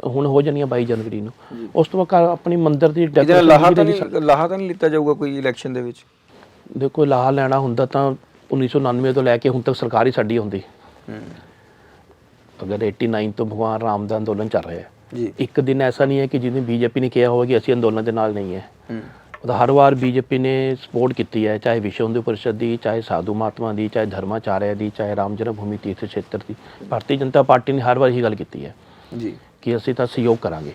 ਹੁਣ ਹੋ ਜਾਣੀ ਹੈ 22 ਜਨਵਰੀ ਨੂੰ। ਉਸ ਤੋਂ ਬਾਅਦ ਆਪਣੀ ਮੰਦਿਰ ਦੀ decoration ਲਾਹਾ ਤਾਂ ਨਹੀਂ ਲਾਹਾ ਤਾਂ ਨਹੀਂ ਲਿੱਤਾ ਜਾਊਗਾ ਕੋਈ ਇਲੈਕਸ਼ਨ ਦੇ ਵਿੱਚ? ਦੇਖੋ ਲਾਹਾ ਲੈਣਾ ਹੁੰਦਾ ਤਾਂ 1999 ਤੋਂ ਲੈ ਕੇ ਹੁਣ ਤੱਕ ਸਰਕਾਰ ਹੀ ਸਾਡੀ ਹੁੰਦੀ। ਅਗਰ 89 ਤੋਂ ਭਗਵਾਨ ਰਾਮ ਦਾ ਅੰਦੋਲਨ ਚੱਲ ਰਿਹਾ ਹੈ ਜੀ। ਇੱਕ ਦਿਨ ਐਸਾ ਨਹੀਂ ਹੈ ਕਿ ਜਿਹਨੇ ਬੀਜੇਪੀ ਨੇ ਕਿਹਾ ਹੋਵੇ ਕਿ ਅਸੀਂ ਅੰਦੋਲਨ ਦੇ ਨਾਲ ਨਹੀਂ ਹੈ। ਉਹਦਾ ਹਰ ਵਾਰ ਬੀਜੇਪੀ ਨੇ ਸਪੋਰਟ ਕੀਤੀ ਹੈ ਚਾਹੇ ਵਿਸ਼ਵ ਹਿੰਦੂ ਪਰਿਸ਼ਦ ਦੀ ਚਾਹੇ ਸਾਧੂ ਮਹਾਤਮਾ ਦੀ ਚਾਹੇ ਧਰਮਾਚਾਰਿਆ ਦੀ ਚਾਹੇ ਰਾਮ ਜਨਮ ਭੂਮੀ ਤੀਰਥ ਖੇਤਰ ਦੀ। ਭਾਰਤੀ ਜਨਤਾ ਪਾਰਟੀ ਨੇ ਹਰ ਵਾਰ ਇਹੀ ਗੱਲ ਕੀਤੀ ਹੈ ਜੀ। ਕਿ ਅਸੀਂ ਤਾਂ ਸਹਿਯੋਗ ਕਰਾਂਗੇ।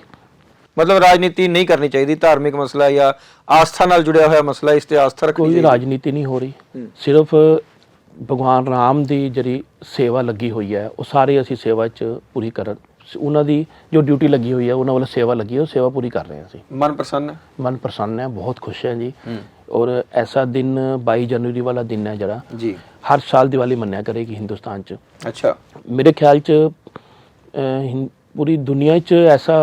ਮਤਲਬ ਰਾਜਨੀਤੀ ਨਹੀਂ ਕਰਨੀ ਚਾਹੀਦੀ ਧਾਰਮਿਕ ਮਸਲਾ ਜਾਂ ਆਸਥਾ ਨਾਲ ਜੁੜਿਆ ਹੋਇਆ ਮਸਲਾ ਇਸ ਤੇ ਆਸਥਾ ਰੱਖਣੀ ਕੋਈ ਰਾਜਨੀਤੀ ਨਹੀਂ ਹੋ ਰਹੀ। ਸਿਰਫ ਭਗਵਾਨ ਰਾਮ ਦੀ ਜਿਹੜੀ ਸੇਵਾ ਲੱਗੀ ਹੋਈ ਹੈ ਉਹ ਸਾਰੇ ਅਸੀਂ ਸੇਵਾ 'ਚ ਪੂਰੀ ਕਰਨ ਉਹਨਾਂ ਦੀ ਜੋ ਡਿਊਟੀ ਲੱਗੀ ਹੋਈ ਹੈ ਉਹਨਾਂ ਵੱਲ ਸੇਵਾ ਲੱਗੀ ਹੈ ਉਹ ਸੇਵਾ ਪੂਰੀ ਕਰ ਰਹੇ ਹਾਂ ਅਸੀਂ। ਮਨ ਪ੍ਰਸੰਨ ਹੈ? ਮਨ ਪ੍ਰਸੰਨ ਹੈ ਬਹੁਤ ਖੁਸ਼ ਹੈ ਜੀ। ਔਰ ਐਸਾ ਦਿਨ 22 ਜਨਵਰੀ ਵਾਲਾ ਦਿਨ ਹੈ ਜਿਹੜਾ। ਜੀ। ਹਰ ਸਾਲ ਦੀਵਾਲੀ ਮੰਨਿਆ ਕਰੇਗੀ ਹਿੰਦੁਸਤਾਨ 'ਚ। ਅੱਛਾ। ਮੇਰੇ ਖਿਆਲ 'ਚ ਪੂਰੀ ਦੁਨੀਆ 'ਚ ਐਸਾ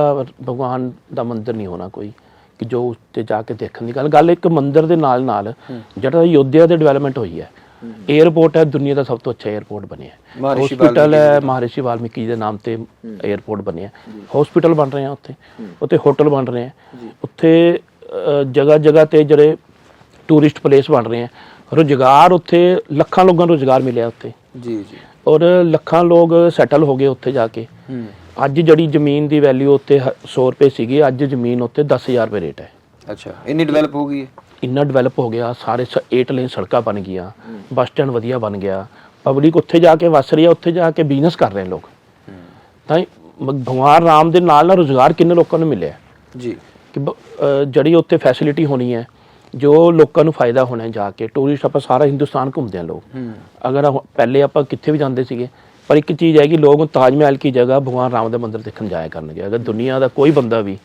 ਭਗਵਾਨ ਦਾ ਮੰਦਿਰ ਨਹੀਂ ਹੋਣਾ ਕੋਈ ਕਿ ਜੋ ਉੱਤੇ ਜਾ ਕੇ ਦੇਖਣ ਦੀ ਗੱਲ ਗੱਲ ਇੱਕ ਮੰਦਿਰ ਦੇ ਨਾਲ ਨਾਲ ਜਿਹੜਾ ਯੋਧਿਆ ਦੇ ਡਿਵੈਲਪਮੈਂਟ ਹੋਈ ਹੈ 에어ਪੋਰਟ ਹੈ ਦੁਨੀਆ ਦਾ ਸਭ ਤੋਂ ਅੱਛਾ 에어ਪੋਰਟ ਬਣਿਆ ਹੈ ਹਸਪੀਟਲ ਹੈ ਮਹਾਰਿਸ਼ੀ ਵਾਲਮੀਕੀ ਦੇ ਨਾਮ ਤੇ 에어ਪੋਰਟ ਬਣਿਆ ਹਸਪੀਟਲ ਬਣ ਰਹੇ ਆ ਉੱਥੇ। ਉੱਥੇ ਹੋਟਲ ਬਣ ਰਹੇ ਆ। ਉੱਥੇ ਜਗ੍ਹਾ ਜਗ੍ਹਾ ਤੇ ਜਿਹੜੇ ਟੂਰਿਸਟ ਪਲੇਸ ਬਣ ਰਹੇ ਆ। ਰੋਜ਼ਗਾਰ ਉੱਥੇ ਲੱਖਾਂ ਲੋਕਾਂ ਨੂੰ ਰੋਜ਼ਗਾਰ ਮਿਲਿਆ ਉੱਥੇ। ਜੀ ਜੀ। ਔਰ ਲੱਖਾਂ ਲੋਕ ਸੈਟਲ ਹੋ ਗਏ ਉੱਥੇ ਜਾ ਕੇ। ਅੱਜ ਜਿਹੜੀ ਜ਼ਮੀਨ ਦੀ ਵੈਲਿਊ ਉੱਤੇ 100 ਰੁਪਏ ਸੀਗੀ ਅੱਜ ਜ਼ਮੀਨ ਉੱਤੇ 10000 ਰੁਪਏ ਰੇਟ ਹੈ। ਅੱਛਾ ਇੰਨੀ ਡਿਵੈਲਪ ਹੋ ਗਈ ਹੈ? ਇੰਨਾ ਡਿਵੈਲਪ ਹੋ ਗਿਆ ਸਾਰੇ 8 ਲੇਨ ਸੜਕਾਂ ਬਣ ਗਈਆਂ ਬੱਸ ਸਟੈਂਡ ਵਧੀਆ ਬਣ ਗਿਆ ਪਬਲਿਕ ਉੱਥੇ ਜਾ ਕੇ ਵਸ ਰਹੀ ਹੈ ਉੱਥੇ ਜਾ ਕੇ ਬਿਜ਼ਨਸ ਕਰ ਰਹੇ ਲੋਕ। ਤਾਂ ਭਗਵਾਨ ਰਾਮ ਦੇ ਨਾਲ ਨਾਲ ਰੋਜ਼ਗਾਰ ਕਿੰਨੇ ਲੋਕਾਂ ਨੂੰ ਮਿਲਿਆ? ਜੀ। ਕਿ ਜਿਹੜੀ ਉੱਥੇ ਫੈਸਿਲਿਟੀ ਹੋਣੀ ਹੈ ਜੋ ਲੋਕਾਂ ਨੂੰ ਫਾਇਦਾ ਹੋਣਾ ਜਾ ਕੇ ਟੂਰਿਸਟ ਆਪਾਂ ਸਾਰਾ ਹਿੰਦੁਸਤਾਨ ਘੁੰਮਦੇ ਆ ਲੋਕ। ਅਗਰ ਪਹਿਲੇ ਆਪਾਂ ਕਿੱਥੇ ਵੀ ਜਾਂਦੇ ਸੀਗੇ ਪਰ ਇੱਕ ਚੀਜ਼ ਹੈ ਕਿ ਲੋਕ ਤਾਜ ਮਹਿਲ ਕੀ ਜਗ੍ਹਾ ਭਗਵਾਨ ਰਾਮ ਦੇ ਮੰਦਿਰ ਦੇਖਣ ਜਾਇਆ ਕਰਨਗੇ। ਅਗਰ ਦੁਨੀਆ ਦਾ ਕੋਈ ਬੰਦਾ ਵੀ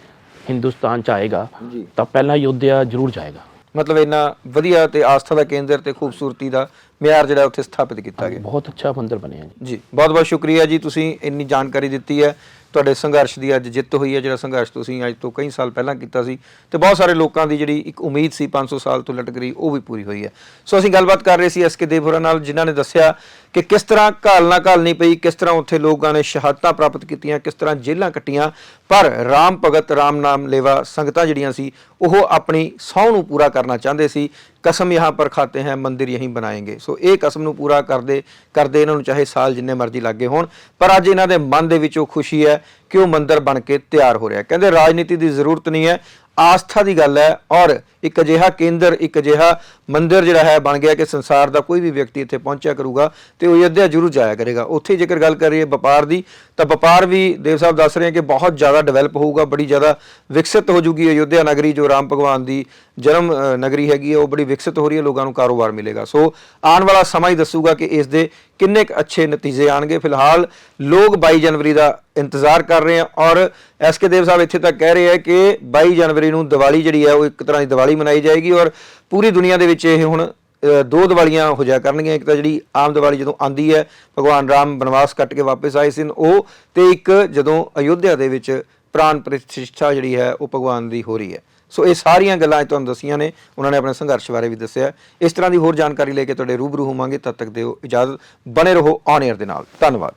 ਹਿੰਦੁਸਤਾਨ ਚ ਆਏਗਾ। ਤਾਂ ਪਹਿਲਾਂ ਯੋਧਿਆ ਜ਼ਰੂਰ ਜਾਏਗਾ। ਮਤਲਬ ਇੰਨਾ ਵਧੀਆ ਤੇ ਆਸਥਾ ਦਾ ਕੇਂਦਰ ਤੇ ਖੂਬਸੂਰਤੀ ਦਾ ਮਿਆਰ ਜਿਹੜਾ ਉੱਥੇ ਸਥਾਪਿਤ ਕੀਤਾ ਗਿਆ। ਬਹੁਤ ਅੱਛਾ ਮੰਦਿਰ ਬਣਿਆ ਜੀ। ਜੀ ਬਹੁਤ ਬਹੁਤ ਸ਼ੁਕਰੀਆ ਜੀ ਤੁਸੀਂ ਇੰਨੀ ਜਾਣਕਾਰੀ ਦਿੱਤੀ ਹੈ। ਤੁਹਾਡੇ ਸੰਘਰਸ਼ ਦੀ ਅੱਜ ਜਿੱਤ ਹੋਈ ਹੈ, ਜਿਹੜਾ ਸੰਘਰਸ਼ ਤੁਸੀਂ ਅੱਜ ਤੋਂ ਕਈ ਸਾਲ ਪਹਿਲਾਂ ਕੀਤਾ ਸੀ ਤੇ ਬਹੁਤ ਸਾਰੇ ਲੋਕਾਂ ਦੀ ਜਿਹੜੀ ਇੱਕ ਉਮੀਦ ਸੀ 500 ਸਾਲ ਤੋਂ ਲਟਕ ਰਹੀ, ਉਹ ਵੀ ਪੂਰੀ ਹੋਈ ਹੈ। ਸੋ ਅਸੀਂ ਗੱਲਬਾਤ ਕਰ ਰਹੇ ਸੀ ਐਸਕੇ ਦੇਵਰਾ ਨਾਲ, ਜਿਨ੍ਹਾਂ ਨੇ ਦੱਸਿਆ ਕਿ ਕਿਸ ਤਰ੍ਹਾਂ ਘਾਲਣਾ ਘਾਲਣੀ ਪਈ, ਕਿਸ ਤਰ੍ਹਾਂ ਉੱਥੇ ਲੋਕਾਂ ਨੇ ਸ਼ਹਾਦਤਾਂ ਪ੍ਰਾਪਤ ਕੀਤੀਆਂ, ਕਿਸ ਤਰ੍ਹਾਂ ਜੇਲ੍ਹਾਂ ਕੱਟੀਆਂ, ਪਰ ਰਾਮ ਭਗਤ, ਰਾਮ ਨਾਮ ਲੇਵਾ ਸੰਗਤਾਂ ਜਿਹੜੀਆਂ ਸੀ, ਉਹ ਆਪਣੀ ਸਹੁੰ ਨੂੰ ਪੂਰਾ ਕਰਨਾ ਚਾਹੁੰਦੇ ਸੀ ਕਸਮ ਯਹਾਂ ਪਰ ਖਾਤੇ हैं ਮੰਦਿਰ ਯਹੀਂ ਬਣਾਏਗੇ। ਸੋ ਇਹ ਕਸਮ ਨੂੰ ਪੂਰਾ ਕਰਦੇ ਕਰਦੇ ਇਹਨਾਂ ਨੂੰ ਚਾਹੇ ਸਾਲ ਜਿੰਨੇ ਮਰਜ਼ੀ ਲੱਗੇ ਹੋਣ, ਪਰ ਅੱਜ ਇਹਨਾਂ ਦੇ ਮਨ ਦੇ ਵਿੱਚ ਉਹ ਖੁਸ਼ੀ ਹੈ ਕਿ ਉਹ ਮੰਦਿਰ ਬਣ ਕੇ ਤਿਆਰ ਹੋ ਰਿਹਾ ਕਹਿੰਦੇ ਰਾਜਨੀਤੀ ਦੀ ਜ਼ਰੂਰਤ ਨਹੀਂ ਹੈ, ਆਸਥਾ ਦੀ ਗੱਲ ਹੈ ਔਰ ਇੱਕ ਅਜਿਹਾ ਕੇਂਦਰ, ਇੱਕ ਅਜਿਹਾ ਮੰਦਿਰ ਜਿਹੜਾ ਹੈ, ਬਣ ਗਿਆ ਕਿ ਸੰਸਾਰ ਦਾ ਕੋਈ ਵੀ ਵਿਅਕਤੀ ਇੱਥੇ ਪਹੁੰਚਿਆ ਕਰੂਗਾ ਤੇ ਉਹ ਅਯੁੱਧਿਆ ਜ਼ਰੂਰ ਜਾਇਆ ਕਰੇਗਾ। ਉੱਥੇ ਜੇਕਰ ਗੱਲ ਕਰੀਏ ਵਪਾਰ ਦੀ, ਤਾਂ ਵਪਾਰ ਵੀ ਦੇਵ ਸਾਹਿਬ ਦੱਸ ਰਹੇ ਹਨ ਕਿ ਬਹੁਤ ਜ਼ਿਆਦਾ ਡਿਵੈਲਪ ਹੋਊਗਾ, ਬੜੀ ਜ਼ਿਆਦਾ ਵਿਕਸਿਤ ਹੋ ਜੂਗੀ ਅਯੁੱਧਿਆ ਨਗਰੀ, ਜੋ ਰਾਮ ਭਗਵਾਨ ਦੀ ਜਨਮ ਨਗਰੀ ਹੈਗੀ ਹੈ ਉਹ ਬੜੀ ਵਿਕਸਿਤ ਹੋ ਰਹੀ ਹੈ, ਲੋਕਾਂ ਨੂੰ ਕਾਰੋਬਾਰ ਮਿਲੇਗਾ। ਸੋ ਆਉਣ ਵਾਲਾ ਸਮਾਂ ਹੀ ਦੱਸੂਗਾ ਕਿ ਇਸ ਦੇ ਕਿੰਨੇ ਕੁ ਅੱਛੇ ਨਤੀਜੇ ਆਣਗੇ ਫਿਲਹਾਲ ਲੋਕ 22 ਜਨਵਰੀ ਦਾ ਇੰਤਜ਼ਾਰ ਕਰ ਰਹੇ ਆ ਔਰ ਐਸਕੇ ਦੇਵ ਸਾਹਿਬ ਇੱਥੇ ਤੱਕ ਕਹਿ ਰਹੇ ਹੈ ਕਿ 22 ਜਨਵਰੀ ਨੂੰ ਦੀਵਾਲੀ ਜਿਹੜੀ ਹੈ, ਉਹ ਇੱਕ ਤਰ੍ਹਾਂ ਦੀ ਦੀਵਾਲੀ ਮਨਾਈ ਜਾਏਗੀ ਔਰ ਪੂਰੀ ਦੁਨੀਆ ਦੇ ਵਿੱਚ ਇਹ ਹੁਣ ਦੋ ਦੀਵਾਲੀਆਂ ਹੋ ਜਾ ਕਰਨਗੀਆਂ, ਇੱਕ ਤਾਂ ਜਿਹੜੀ ਆਮ ਦੀਵਾਲੀ ਜਦੋਂ ਆਂਦੀ ਹੈ, ਭਗਵਾਨ ਰਾਮ ਬਨਵਾਸ ਕੱਟ ਕੇ ਵਾਪਸ ਆਏ ਸੀ ਉਹ ਤੇ ਇੱਕ ਜਦੋਂ ਅਯੁੱਧਿਆ ਦੇ ਵਿੱਚ ਪ੍ਰਾਨ ਪ੍ਰਤਿਸ਼ਠਾ ਜਿਹੜੀ ਹੈ, ਉਹ ਭਗਵਾਨ ਦੀ ਹੋ ਰਹੀ ਹੈ। ਸੋ ਇਹ ਸਾਰੀਆਂ ਗੱਲਾਂ ਅੱਜ ਤੁਹਾਨੂੰ ਦੱਸੀਆਂ ਨੇ, ਉਹਨਾਂ ਨੇ ਆਪਣੇ ਸੰਘਰਸ਼ ਬਾਰੇ ਵੀ ਦੱਸਿਆ। ਇਸ ਤਰ੍ਹਾਂ ਦੀ ਹੋਰ ਜਾਣਕਾਰੀ ਲੈ ਕੇ ਤੁਹਾਡੇ ਰੂਬਰੂ ਹੋਵਾਂਗੇ, ਤਦ ਤੱਕ ਦਿਓ ਇਜਾਜ਼ਤ, ਬਣੇ ਰਹੋ ਔਨ 에ਅਰ ਦੇ ਨਾਲ। ਧੰਨਵਾਦ।